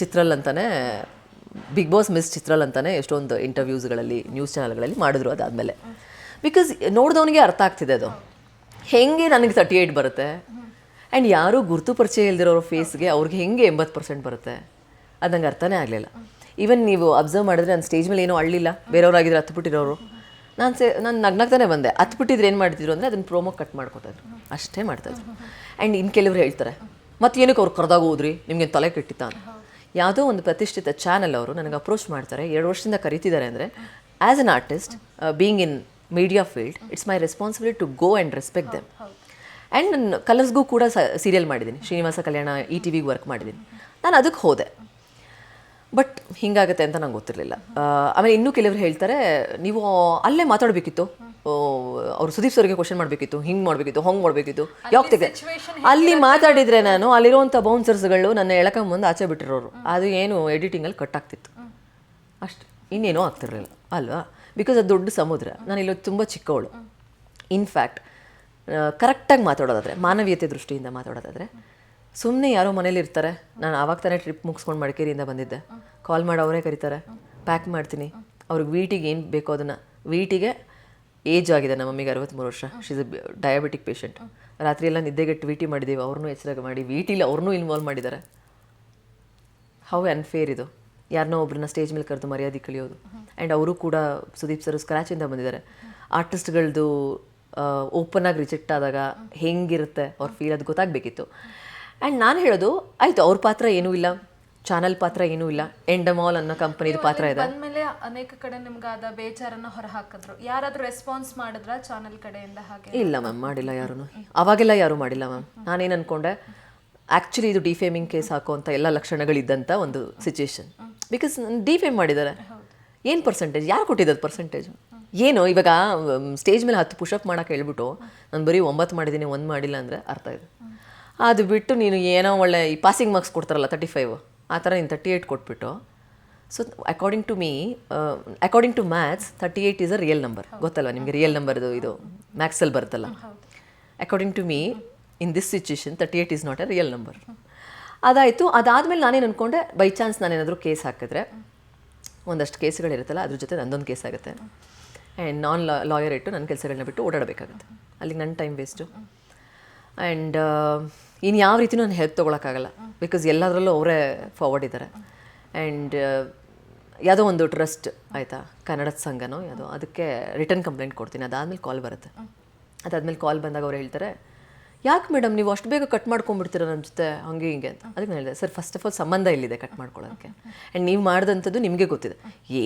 ಚಿತ್ರಲ್ ಅಂತಾನೆ ಬಿಗ್ ಬಾಸ್ ಮಿಸ್ ಚಿತ್ರಲ್ ಅಂತಾನೆ ಎಷ್ಟೊಂದು ಇಂಟರ್ವ್ಯೂಸ್ಗಳಲ್ಲಿ ನ್ಯೂಸ್ ಚಾನಲ್ಗಳಲ್ಲಿ ಮಾಡಿದ್ರು ಅದಾದಮೇಲೆ. ಬಿಕಾಸ್ ನೋಡಿದವನಿಗೆ ಅರ್ಥ ಆಗ್ತಿದೆ ಅದು. ಹೆಂಗೆ ನನಗೆ ತರ್ಟಿ ಏಯ್ಟ್ ಬರುತ್ತೆ? ಆ್ಯಂಡ್ ಯಾರೂ ಗುರುತು ಪರಿಚಯ ಇಲ್ದಿರೋರ ಫೇಸ್ಗೆ ಅವ್ರಿಗೆ ಹೆಂಗೆ ಎಂಬತ್ತು ಪರ್ಸೆಂಟ್ ಬರುತ್ತೆ? ಅದು ನಂಗೆ ಅರ್ಥನೇ ಆಗಲಿಲ್ಲ. ಈವನ್ ನೀವು ಅಬ್ಸರ್ವ್ ಮಾಡಿದ್ರೆ ನನ್ನ ಸ್ಟೇಜ್ ಮೇಲೆ ಏನೂ ಅಳ್ಳಿಲ್ಲ. ಬೇರೆಯವರಾಗಿದ್ರೆ ಹತ್ಬಿಟ್ಟಿರೋರು. ನಾನು ಸೇ, ನಾನು ನಗ್ನಗ್ತಾನೆ ಬಂದೆ. ಹತ್ಬಿಟ್ಟಿದ್ರೆ ಏನು ಮಾಡ್ತಿದ್ರು ಅಂದರೆ ಅದನ್ನು ಪ್ರೋಮೋ ಕಟ್ ಮಾಡ್ಕೊತಾಯಿದ್ರು ಅಷ್ಟೇ ಮಾಡ್ತಾಯಿದ್ರು ಆ್ಯಂಡ್ ಇನ್ನು ಕೆಲವರು ಹೇಳ್ತಾರೆ ಮತ್ತೆ ಏನಕ್ಕೆ ಅವ್ರು ಕರೆದಾಗ ಹೋದ್ರಿ ನಿಮಗೆ ತಲೆ ಕೆಟ್ಟಿತ್ತ? ಅಂತ. ಯಾವುದೋ ಒಂದು ಪ್ರತಿಷ್ಠಿತ ಚಾನಲ್ ಅವರು ನನಗೆ ಅಪ್ರೋಚ್ ಮಾಡ್ತಾರೆ. ಎರಡು ವರ್ಷದಿಂದ ಕರೀತಿದ್ದಾರೆ ಅಂದರೆ as an artist being in media field it's my responsibility to go and respect them and ನಾನು ಕಲರ್ಸ್ಗೂ ಕೂಡ ಸೀರಿಯಲ್ ಮಾಡಿದ್ದೀನಿ. ಶ್ರೀನಿವಾಸ ಕಲ್ಯಾಣ ಇ ಟಿ ವಿಗೆ ವರ್ಕ್ ಮಾಡಿದ್ದೀನಿ. ನಾನು ಅದಕ್ಕೆ ಹೋದೆ. ಬಟ್ ಹಿಂಗಾಗತ್ತೆ ಅಂತ ನಂಗೆ ಗೊತ್ತಿರಲಿಲ್ಲ. ಆಮೇಲೆ ಇನ್ನೂ ಕೆಲವರು ಹೇಳ್ತಾರೆ ನೀವು ಅಲ್ಲೇ ಮಾತಾಡಬೇಕಿತ್ತು. ಅವರು ಸುದೀಪ್ ಸರ್ಗೆ ಕ್ವಶನ್ ಮಾಡಬೇಕಿತ್ತು. ಹಿಂಗೆ ಮಾಡಬೇಕಿತ್ತು ಹಂಗೆ ಮಾಡಬೇಕಿತ್ತು. ಯಾಕೆ ತೆಗೆ ಅಲ್ಲಿ ಮಾತಾಡಿದರೆ ನಾನು ಅಲ್ಲಿರುವಂಥ ಬೌನ್ಸರ್ಸ್ಗಳು ನನ್ನ ಎಳಕೊಂಬಂದು ಆಚೆ ಬಿಟ್ಟಿರೋರು. ಅದು ಏನು ಎಡಿಟಿಂಗಲ್ಲಿ ಕಟ್ ಆಗ್ತಿತ್ತು. ಅಷ್ಟು ಇನ್ನೇನೂ ಆಗ್ತಿರಲಿಲ್ಲ ಅಲ್ವಾ? ಬಿಕಾಸ್ ಅದು ದೊಡ್ಡ ಸಮುದ್ರ. ನಾನು ಇಲ್ಲಿ ತುಂಬ ಚಿಕ್ಕವಳು. ಇನ್ಫ್ಯಾಕ್ಟ್ ಕರೆಕ್ಟಾಗಿ ಮಾತಾಡೋದಾದರೆ, ಮಾನವೀಯತೆ ದೃಷ್ಟಿಯಿಂದ ಮಾತಾಡೋದಾದರೆ ಸುಮ್ಮನೆ ಯಾರೋ ಮನೇಲಿ ಇರ್ತಾರೆ. ನಾನು ಆವಾಗ ತಾನೇ ಟ್ರಿಪ್ ಮುಗಿಸ್ಕೊಂಡು ಮಡಿಕೇರಿಯಿಂದ ಬಂದಿದ್ದೆ. ಕಾಲ್ ಮಾಡಿ, ಅವರೇ ಕರೀತಾರೆ. ಪ್ಯಾಕ್ ಮಾಡ್ತೀನಿ. ಅವ್ರಿಗೆ ವೀಟಿಗೆ ಏನು ಬೇಕೋ ಅದನ್ನು, ವೀಟಿಗೆ ಏಜ್ ಆಗಿದೆ ನಮ್ಮ ಮಮ್ಮಿಗೆ ಅರವತ್ತ್ಮೂರು ವರ್ಷ. ಶೀಸ್ ಡಯಾಬಿಟಿಕ್ ಪೇಷಂಟ್ ರಾತ್ರಿ ಎಲ್ಲ ನಿದ್ದೆಗೆಟ್ಟು ವೀಟಿ ಮಾಡಿದ್ದೀವಿ ಅವ್ರನ್ನೂ ಎಚ್ಚರ ಮಾಡಿ, ವೀಟಿಲಿ ಅವ್ರನ್ನೂ ಇನ್ವಾಲ್ವ್ ಮಾಡಿದ್ದಾರೆ. ಹೌ ಅನ್ಫೇರ್ ಇದು. ಯಾರನ್ನೋ ಒಬ್ಬರನ್ನ ಸ್ಟೇಜ್ ಮೇಲೆ ಕರೆದು ಮರ್ಯಾದೆ ಕಳಿಯೋದು. ಆ್ಯಂಡ್ ಅವರು ಕೂಡ ಸುದೀಪ್ ಸರ್ ಸ್ಕ್ರ್ಯಾಚಿಂದ ಬಂದಿದ್ದಾರೆ. ಆರ್ಟಿಸ್ಟ್ಗಳದ್ದು ಓಪನ್ ಆಗಿ ರಿಜೆಕ್ಟ್ ಆದಾಗ ಹೆಂಗಿರುತ್ತೆ ಅವ್ರ ಫೀಲ್ ಅದು ಗೊತ್ತಾಗಬೇಕಿತ್ತು. ಆ್ಯಂಡ್ ನಾನು ಹೇಳೋದು ಆಯಿತು ಅವ್ರ ಪಾತ್ರ ಏನೂ ಇಲ್ಲ ಚಾನಲ್ ಪಾತ್ರ ಏನೂ ಇಲ್ಲ ಎಂಡಮಾಲ್ ಅನ್ನೋ ಕಂಪನಿದು ಪಾತ್ರ ಇದೆ. ಆಮೇಲೆ ಅನೇಕ ಕಡೆ ನಿಮ್ಗಾದ ಬೇಜಾರನ್ನ ಹೊರ ಹಾಕಿದ್ರು ಯಾರಾದ್ರೂ ರೆಸ್ಪಾನ್ಸ್ ಮಾಡಿದ್ರ ಚಾನಲ್ ಕಡೆಯಿಂದ ಹಾಗೆ? ಇಲ್ಲ ಮ್ಯಾಮ್ ಮಾಡಿಲ್ಲ ಯಾರೂ ಅವಾಗೆಲ್ಲ ಯಾರೂ ಮಾಡಿಲ್ಲ ಮ್ಯಾಮ್ ನಾನೇನು ಅನ್ಕೊಂಡೆ ಆ್ಯಕ್ಚುಲಿ ಇದು ಡಿಫೇಮಿಂಗ್ ಕೇಸ್ ಹಾಕುವಂಥ ಎಲ್ಲ ಲಕ್ಷಣಗಳಿದ್ದಂಥ ಒಂದು ಸಿಚುಯೇಷನ್ ಬಿಕಾಸ್ ಡಿಫೇಮ್ ಮಾಡಿದ್ದಾರೆ. ಏನು ಪರ್ಸೆಂಟೇಜ್ ಯಾರು ಕೊಟ್ಟಿದ್ದದು ಪರ್ಸೆಂಟೇಜು ಏನು, ಇವಾಗ ಸ್ಟೇಜ್ ಮೇಲೆ ಹತ್ತು ಪುಷಪ್ ಮಾಡೋಕೆ ಹೇಳ್ಬಿಟ್ಟು ನಾನು ಬರೀ ಒಂಬತ್ತು ಮಾಡಿದ್ದೀನಿ ಒಂದು ಮಾಡಿಲ್ಲ ಅಂದರೆ ಅರ್ಥ ಇದೆ. ಅದು ಬಿಟ್ಟು ನೀನು ಏನೋ ಒಳ್ಳೆ ಈ ಪಾಸಿಂಗ್ ಮಾರ್ಕ್ಸ್ ಕೊಡ್ತಾರಲ್ಲ ತರ್ಟಿ ಫೈವ್ ಆ ಥರ ನೀನು ತರ್ಟಿ ಏಯ್ಟ್ ಕೊಟ್ಬಿಟ್ಟು so according to me according to maths thirty eight is a real number ಗೊತ್ತಲ್ವ ನಿಮಗೆ ರಿಯಲ್ ನಂಬರ್ದು ಇದು? ಮ್ಯಾಥ್ಸಲ್ಲಿ ಬರುತ್ತಲ್ಲ. According to me in this situation thirty eight is not a real number ಅದಾಯಿತು, ಅದಾದಮೇಲೆ ನಾನೇನು ಅಂದ್ಕೊಂಡೆ ಬೈ ಚಾನ್ಸ್ ನಾನೇನಾದರೂ ಕೇಸ್ ಹಾಕಿದ್ರೆ, ಒಂದಷ್ಟು ಕೇಸ್ಗಳಿರುತ್ತಲ್ಲ ಅದ್ರ ಜೊತೆ ನಂದೊಂದು ಕೇಸ್ ಆಗುತ್ತೆ. ಆ್ಯಂಡ್ ನಾನ್ ಲಾಯರ್ ಇಟ್ಟು ನನ್ನ ಕೆಲಸಗಳನ್ನ ಬಿಟ್ಟು ಓಡಾಡಬೇಕಾಗುತ್ತೆ. ಅಲ್ಲಿಗೆ ನನ್ನ ಟೈಮ್ ವೇಸ್ಟು ಆ್ಯಂಡ್ ಇನ್ನು ಯಾವ ರೀತಿನೂ ನಾನು ಹೆಲ್ಪ್ ತೊಗೊಳಕ್ಕಾಗಲ್ಲ. ಬಿಕಾಸ್ ಎಲ್ಲದರಲ್ಲೂ ಅವರೇ ಫಾರ್ವರ್ಡ್ ಇದ್ದಾರೆ ಆ್ಯಂಡ್ ಯಾವುದೋ ಒಂದು ಟ್ರಸ್ಟ್ ಆಯಿತಾ? ಕನ್ನಡದ ಸಂಘನೋ ಯಾವುದೋ. ಅದಕ್ಕೆ ರಿಟರ್ನ್ ಕಂಪ್ಲೇಂಟ್ ಕೊಡ್ತೀನಿ. ಅದಾದಮೇಲೆ ಕಾಲ್ ಬರುತ್ತೆ. ಅದಾದಮೇಲೆ ಕಾಲ್ ಬಂದಾಗ ಅವ್ರು ಹೇಳ್ತಾರೆ ಯಾಕೆ ಮೇಡಮ್ ನೀವು ಅಷ್ಟು ಬೇಗ ಕಟ್ ಮಾಡ್ಕೊಂಡ್ಬಿಡ್ತೀರ ನನ್ನ ಜೊತೆ? ಹಂಗೆ ಹಿಂಗೆ ಅಂತ. ಅದಕ್ಕೆ ನಾನು ಹೇಳಿದೆ ಸರ್ ಫಸ್ಟ್ ಆಫ್ ಆಲ್ ಸಂಬಂಧ ಇಲ್ಲಿದೆ ಕಟ್ ಮಾಡ್ಕೊಳ್ಳೋಕ್ಕೆ ಆ್ಯಂಡ್ ನೀವು ಮಾಡಿದಂಥದ್ದು ನಿಮಗೆ ಗೊತ್ತಿದೆ.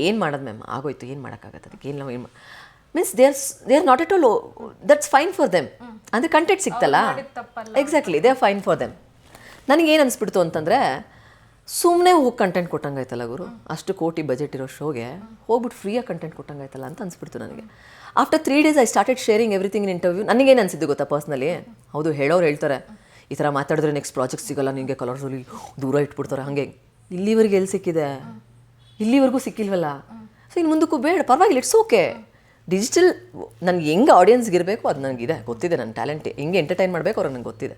ಏನು ಮಾಡೋದು ಮ್ಯಾಮ್ ಆಗೋಯ್ತು ಏನು ಮಾಡೋಕ್ಕಾಗತ್ತೆ ಅದಕ್ಕೆ? ಏನು ನಾವು ಏನು means they are they are not at all that's fine for them ಅಂದರೆ content ಸಿಗ್ತಲ್ಲ exactly they are fine for them ನನಗೇನು ಅನಿಸ್ಬಿಡ್ತು ಅಂತಂದರೆ ಸುಮ್ಮನೆ ಹೋಗಿ ಕಂಟೆಂಟ್ ಕೊಟ್ಟಂಗಾಯ್ತಲ್ಲ ಗುರು? ಅಷ್ಟು ಕೋಟಿ ಬಜೆಟ್ ಇರೋ ಶೋಗೆ ಹೋಗ್ಬಿಟ್ಟು ಫ್ರೀಯಾಗಿ ಕಂಟೆಂಟ್ ಕೊಟ್ಟಂಗಾಯ್ತಲ್ಲ ಅಂತ ಅನಿಸ್ಬಿಡ್ತು ನನಗೆ. After three days I started sharing everything in interview ನನಗೇನು ಅನಿಸಿದ್ದು ಗೊತ್ತಾ ಪರ್ಸ್ನಲಿ ಹೌದು, ಹೇಳೋರು ಹೇಳ್ತಾರೆ, ಈ ಥರ ಮಾತಾಡಿದ್ರೆ ನೆಕ್ಸ್ಟ್ ಪ್ರಾಜೆಕ್ಟ್ ಸಿಗಲ್ಲ ನಿಮಗೆ ಕಲರ್ಸಲ್ಲಿ ದೂರ ಇಟ್ಬಿಡ್ತಾರೆ. ಹಾಗೆ, ಇಲ್ಲಿವರೆಗೆ ಎಲ್ಲಿ ಸಿಕ್ಕಿದೆ? ಇಲ್ಲಿವರೆಗೂ ಸಿಕ್ಕಿಲ್ವಲ್ಲ? ಸೊ ಇನ್ನು ಮುಂದಕ್ಕೂ ಬೇಡ, ಪರವಾಗಿಲ್ಲ ಇಟ್ಸ್ ಓಕೆ ಡಿಜಿಟಲ್ ನನಗೆ ಹೆಂಗೆ ಆಡಿಯನ್ಸ್ಗೆ ಇರಬೇಕು ಅದು ನನಗಿದೆ, ಗೊತ್ತಿದೆ ನನ್ನ ಟ್ಯಾಲೆಂಟ್ ಹೆಂಗೆ ಎಂಟರ್ಟೈನ್ ಮಾಡಬೇಕು, ಅವ್ರು ನನಗೆ ಗೊತ್ತಿದೆ.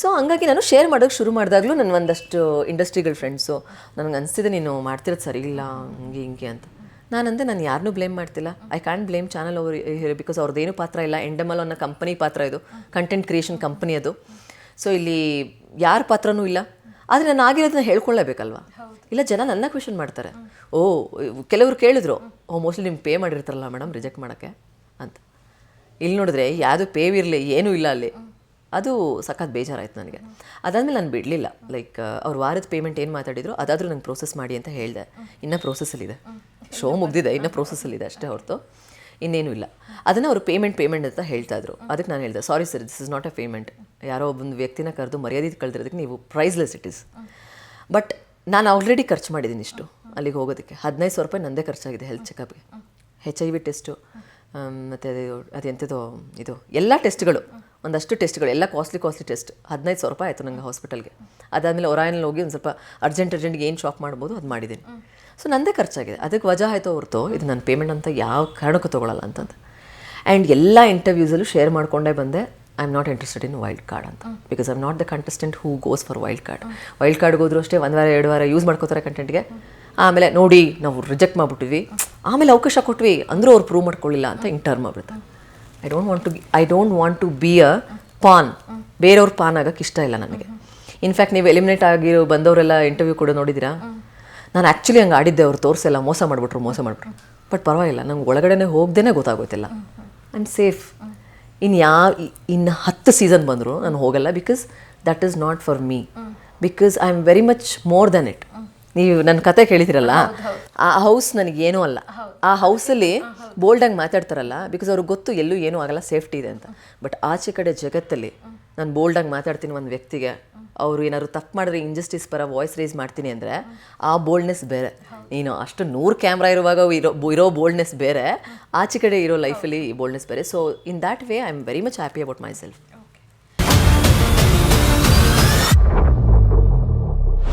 ಸೊ ಹಂಗಾಗಿ ನಾನು ಶೇರ್ ಮಾಡೋಕ್ಕೆ ಶುರು ಮಾಡಿದಾಗಲೂ ನನ್ನ ಒಂದಷ್ಟು ಇಂಡಸ್ಟ್ರಿಗಳ ಫ್ರೆಂಡ್ಸು ನನಗೆ ಅನಿಸ್ತಿದೆ ನೀನು ಮಾಡ್ತಿರೋದು ಸರಿ ಇಲ್ಲ, ಹಿಂಗೆ ಹಿಂಗೆ ಅಂತ. ನಾನಂದೆ ನಾನು ಯಾರನ್ನೂ ಬ್ಲೇಮ್ ಮಾಡ್ತಿಲ್ಲ. ಐ ಕ್ಯಾನ್ ಬ್ಲೇಮ್ ಚಾನಲ್ ಅವರು ಬಿಕಾಸ್ ಅವ್ರದ್ದೇನು ಪಾತ್ರ ಇಲ್ಲ. ಎಂಡಮಲ್ ಅನ್ನೋ ಕಂಪನಿ ಪಾತ್ರ ಇದು. ಕಂಟೆಂಟ್ ಕ್ರಿಯೇಷನ್ ಕಂಪನಿ ಅದು. ಸೊ ಇಲ್ಲಿ ಯಾರ ಪಾತ್ರನೂ ಇಲ್ಲ. ಆದರೆ ನಾನು ಆಗಿರೋದನ್ನ ಹೇಳ್ಕೊಳ್ಳೇಬೇಕಲ್ವಾ? ಇಲ್ಲ ಜನ ನನ್ನ ಕ್ವೆಶನ್ ಮಾಡ್ತಾರೆ. ಓ ಕೆಲವರು ಕೇಳಿದ್ರು ಓ ಮೋಸ್ಟ್ಲಿ ನಿಮ್ಮ ಪೇ ಮಾಡಿರ್ತಾರಲ್ಲ ಮೇಡಮ್ ರಿಜೆಕ್ಟ್ ಮಾಡೋಕ್ಕೆ ಅಂತ. ಇಲ್ಲಿ ನೋಡಿದ್ರೆ ಯಾವುದು ಪೇವ್ ಇರಲಿ ಏನೂ ಇಲ್ಲ ಅಲ್ಲಿ. ಅದು ಸಖತ್ ಬೇಜಾರಾಯ್ತು ನನಗೆ. ಅದಾದಮೇಲೆ ನಾನು ಬಿಡಲಿಲ್ಲ. ಲೈಕ್ ಅವ್ರ ವಾರದ ಪೇಮೆಂಟ್ ಏನು ಮಾತಾಡಿದ್ರು ಅದಾದರೂ ನಂಗೆ ಪ್ರೋಸೆಸ್ ಮಾಡಿ ಅಂತ ಹೇಳಿದೆ. ಇನ್ನೂ ಪ್ರೋಸೆಸ್ಸಲ್ಲಿದೆ ಶೋ ಮುಗ್ದಿದೆ. ಇನ್ನೂ ಇದೆ ಅಷ್ಟೇ ಹೊರತು. ಇನ್ನೇನು ಇಲ್ಲ. ಅದನ್ನು ಅವರು ಪೇಮೆಂಟ್ ಪೇಮೆಂಟ್ ಅಂತ ಹೇಳ್ತಾ ಇದ್ರು ಅದಕ್ಕೆ ನಾನು ಹೇಳಿದೆ sorry sir this is not a payment ಯಾರೋ ಒಬ್ಬೊಂದು ವ್ಯಕ್ತಿನ ಕರೆದು ಮರ್ಯಾದೆ ಕಳೆದಿರೋದಕ್ಕೆ ನೀವು ಪ್ರೈಸ್ಲೆಸ್ ಇಟ್ ಇಸ್ ಬಟ್ ನಾನು ಆಲ್ರೆಡಿ ಖರ್ಚು ಮಾಡಿದ್ದೀನಿ ಇಷ್ಟು ಅಲ್ಲಿಗೆ ಹೋಗೋದಕ್ಕೆ. ಹದಿನೈದು ಸಾವಿರ ರೂಪಾಯಿ ನಂದೇ ಖರ್ಚಾಗಿದೆ ಹೆಲ್ತ್ ಚೆಕಪ್ಗೆ ಹೆಚ್ ಐ ವಿ ಟೆಸ್ಟು ಮತ್ತು ಅದು ಅದೆಂಥದ್ದು ಇದು ಎಲ್ಲ ಟೆಸ್ಟ್ಗಳು ಒಂದಷ್ಟು ಟೆಸ್ಟ್ಗಳು ಎಲ್ಲ ಕಾಸ್ಟ್ಲಿ ಕಾಸ್ಟ್ಲಿ ಟೆಸ್ಟ್ ಹದಿನೈದು ಸಾವಿರ ರೂಪಾಯಿ ಆಯಿತು ನಂಗೆ ಹಾಸ್ಪಿಟಲ್ಗೆ ಅದಾದಮೇಲೆ ಒರಾಯನಲ್ಲಿ ಹೋಗಿ ಒಂದು ಸ್ವಲ್ಪ ಅರ್ಜೆಂಟ್ ಅರ್ಜೆಂಟ್ಗೆ ಏನು ಶಾಪ್ ಮಾಡ್ಬೋದು ಅದು ಮಾಡಿದ್ದೀನಿ. ಸೊ ನಂದೇ ಖರ್ಚಾಗಿದೆ. ಅದಕ್ಕೆ ವಜಾ ಆಯಿತು ಹೊರತು ಇದು ನನ್ನ ಪೇಮೆಂಟ್ ಅಂತ ಯಾವ ಕಾರಣಕ್ಕೂ ತೊಗೊಳಲ್ಲ ಅಂತಂದು. ಆ್ಯಂಡ್ ಎಲ್ಲ ಇಂಟರ್ವ್ಯೂಸಲ್ಲೂ ಶೇರ್ ಮಾಡ್ಕೊಂಡೇ ಬಂದೆ I am not interested in wild card ಅಂತ because I am not the contestant who goes for wild card wild ಕಾರ್ಡ್ಗೆ ಹೋದ್ರು ಅಷ್ಟೇ ಒಂದು ವಾರ ಎರಡು ವಾರ ಯೂಸ್ ಮಾಡ್ಕೋತಾರೆ ಕಂಟೆಂಟ್ಗೆ ಆಮೇಲೆ ನೋಡಿ ನಾವು ರಿಜೆಕ್ಟ್ ಮಾಡಿಬಿಟ್ವಿ ಆಮೇಲೆ ಅವಕಾಶ ಕೊಟ್ವಿ. ಅಂದರೂ ಅವ್ರು ಪ್ರೂವ್ ಮಾಡ್ಕೊಳ್ಳಿಲ್ಲ ಅಂತ ಹಿಂಗೆ ಟರ್ಮ್ ಆಗ್ಬಿಡ್ತಾರೆ I don't want to I don't want to be a pawn ಬೇರೆಯವ್ರ ಪಾನ್ ಆಗೋಕ್ಕೆ ಇಷ್ಟ ಇಲ್ಲ ನನಗೆ. ಇನ್ಫ್ಯಾಕ್ಟ್ ನೀವು ಎಲಿಮಿನೇಟ್ ಆಗಿರೋ ಬಂದವರೆಲ್ಲ ಇಂಟರ್ವ್ಯೂ ಕೂಡ ನೋಡಿದ್ದೀರಾ? ನಾನು ಆ್ಯಕ್ಚುಲಿ ಹಂಗೆ ಆಡಿದ್ದೆ. ಅವ್ರು ತೋರಿಸಲ್ಲ ಮೋಸ ಮಾಡಿಬಿಟ್ರು ಮೋಸ ಮಾಡಿಬಿಟ್ರು. ಬಟ್ ಪರವಾಗಿಲ್ಲ. ನಂಗೆ ಒಳಗಡೆ ಹೋಗ್ದೇ ಗೊತ್ತಾಗೋತಿಲ್ಲ ಐ ಆಮ್ ಸೇಫ್ ಇನ್ ಯಾವ ಇನ್ನು ಹತ್ತು ಸೀಸನ್ ಬಂದರು. ನಾನು ಹೋಗಲ್ಲ because that is not for me because I am very much more than it ನೀವು ನನ್ನ ಕತೆ ಕೇಳಿದಿರಲ್ಲ? ಆ ಹೌಸ್ ನನಗೇನೂ ಅಲ್ಲ. ಆ ಹೌಸಲ್ಲಿ ಬೋಲ್ಡಾಗಿ ಮಾತಾಡ್ತಾರಲ್ಲ ಬಿಕಾಸ್ ಅವ್ರಿಗೆ ಗೊತ್ತು ಎಲ್ಲೂ ಏನೂ ಆಗಲ್ಲ ಸೇಫ್ಟಿ ಇದೆ ಅಂತ. ಬಟ್ ಆಚೆ ಕಡೆ ಜಗತ್ತಲ್ಲಿ ನಾನು ಬೋಲ್ಡಾಗಿ ಮಾತಾಡ್ತೀನಿ ಒಂದು ವ್ಯಕ್ತಿಗೆ ಅವರು ಏನಾದ್ರು ತಪ್ಪು ಮಾಡಿದ್ರೆ ಇಂಜಸ್ಟಿಸ್ ಪರ ವಾಯ್ಸ್ ರೇಸ್ ಮಾಡ್ತೀನಿ ಅಂದರೆ ಆ ಬೋಲ್ಡ್ನೆಸ್ ಬೇರೆ. ನೀನು ಅಷ್ಟು ನೂರು ಕ್ಯಾಮ್ರಾ ಇರುವಾಗ ಇರೋ ಇರೋ ಬೋಲ್ಡ್ನೆಸ್ ಬೇರೆ. ಆಚೆ ಕಡೆ ಇರೋ ಲೈಫಲ್ಲಿ ಬೋಲ್ಡ್ನೆಸ್ ಬೇರೆ so in that way I am very much happy about myself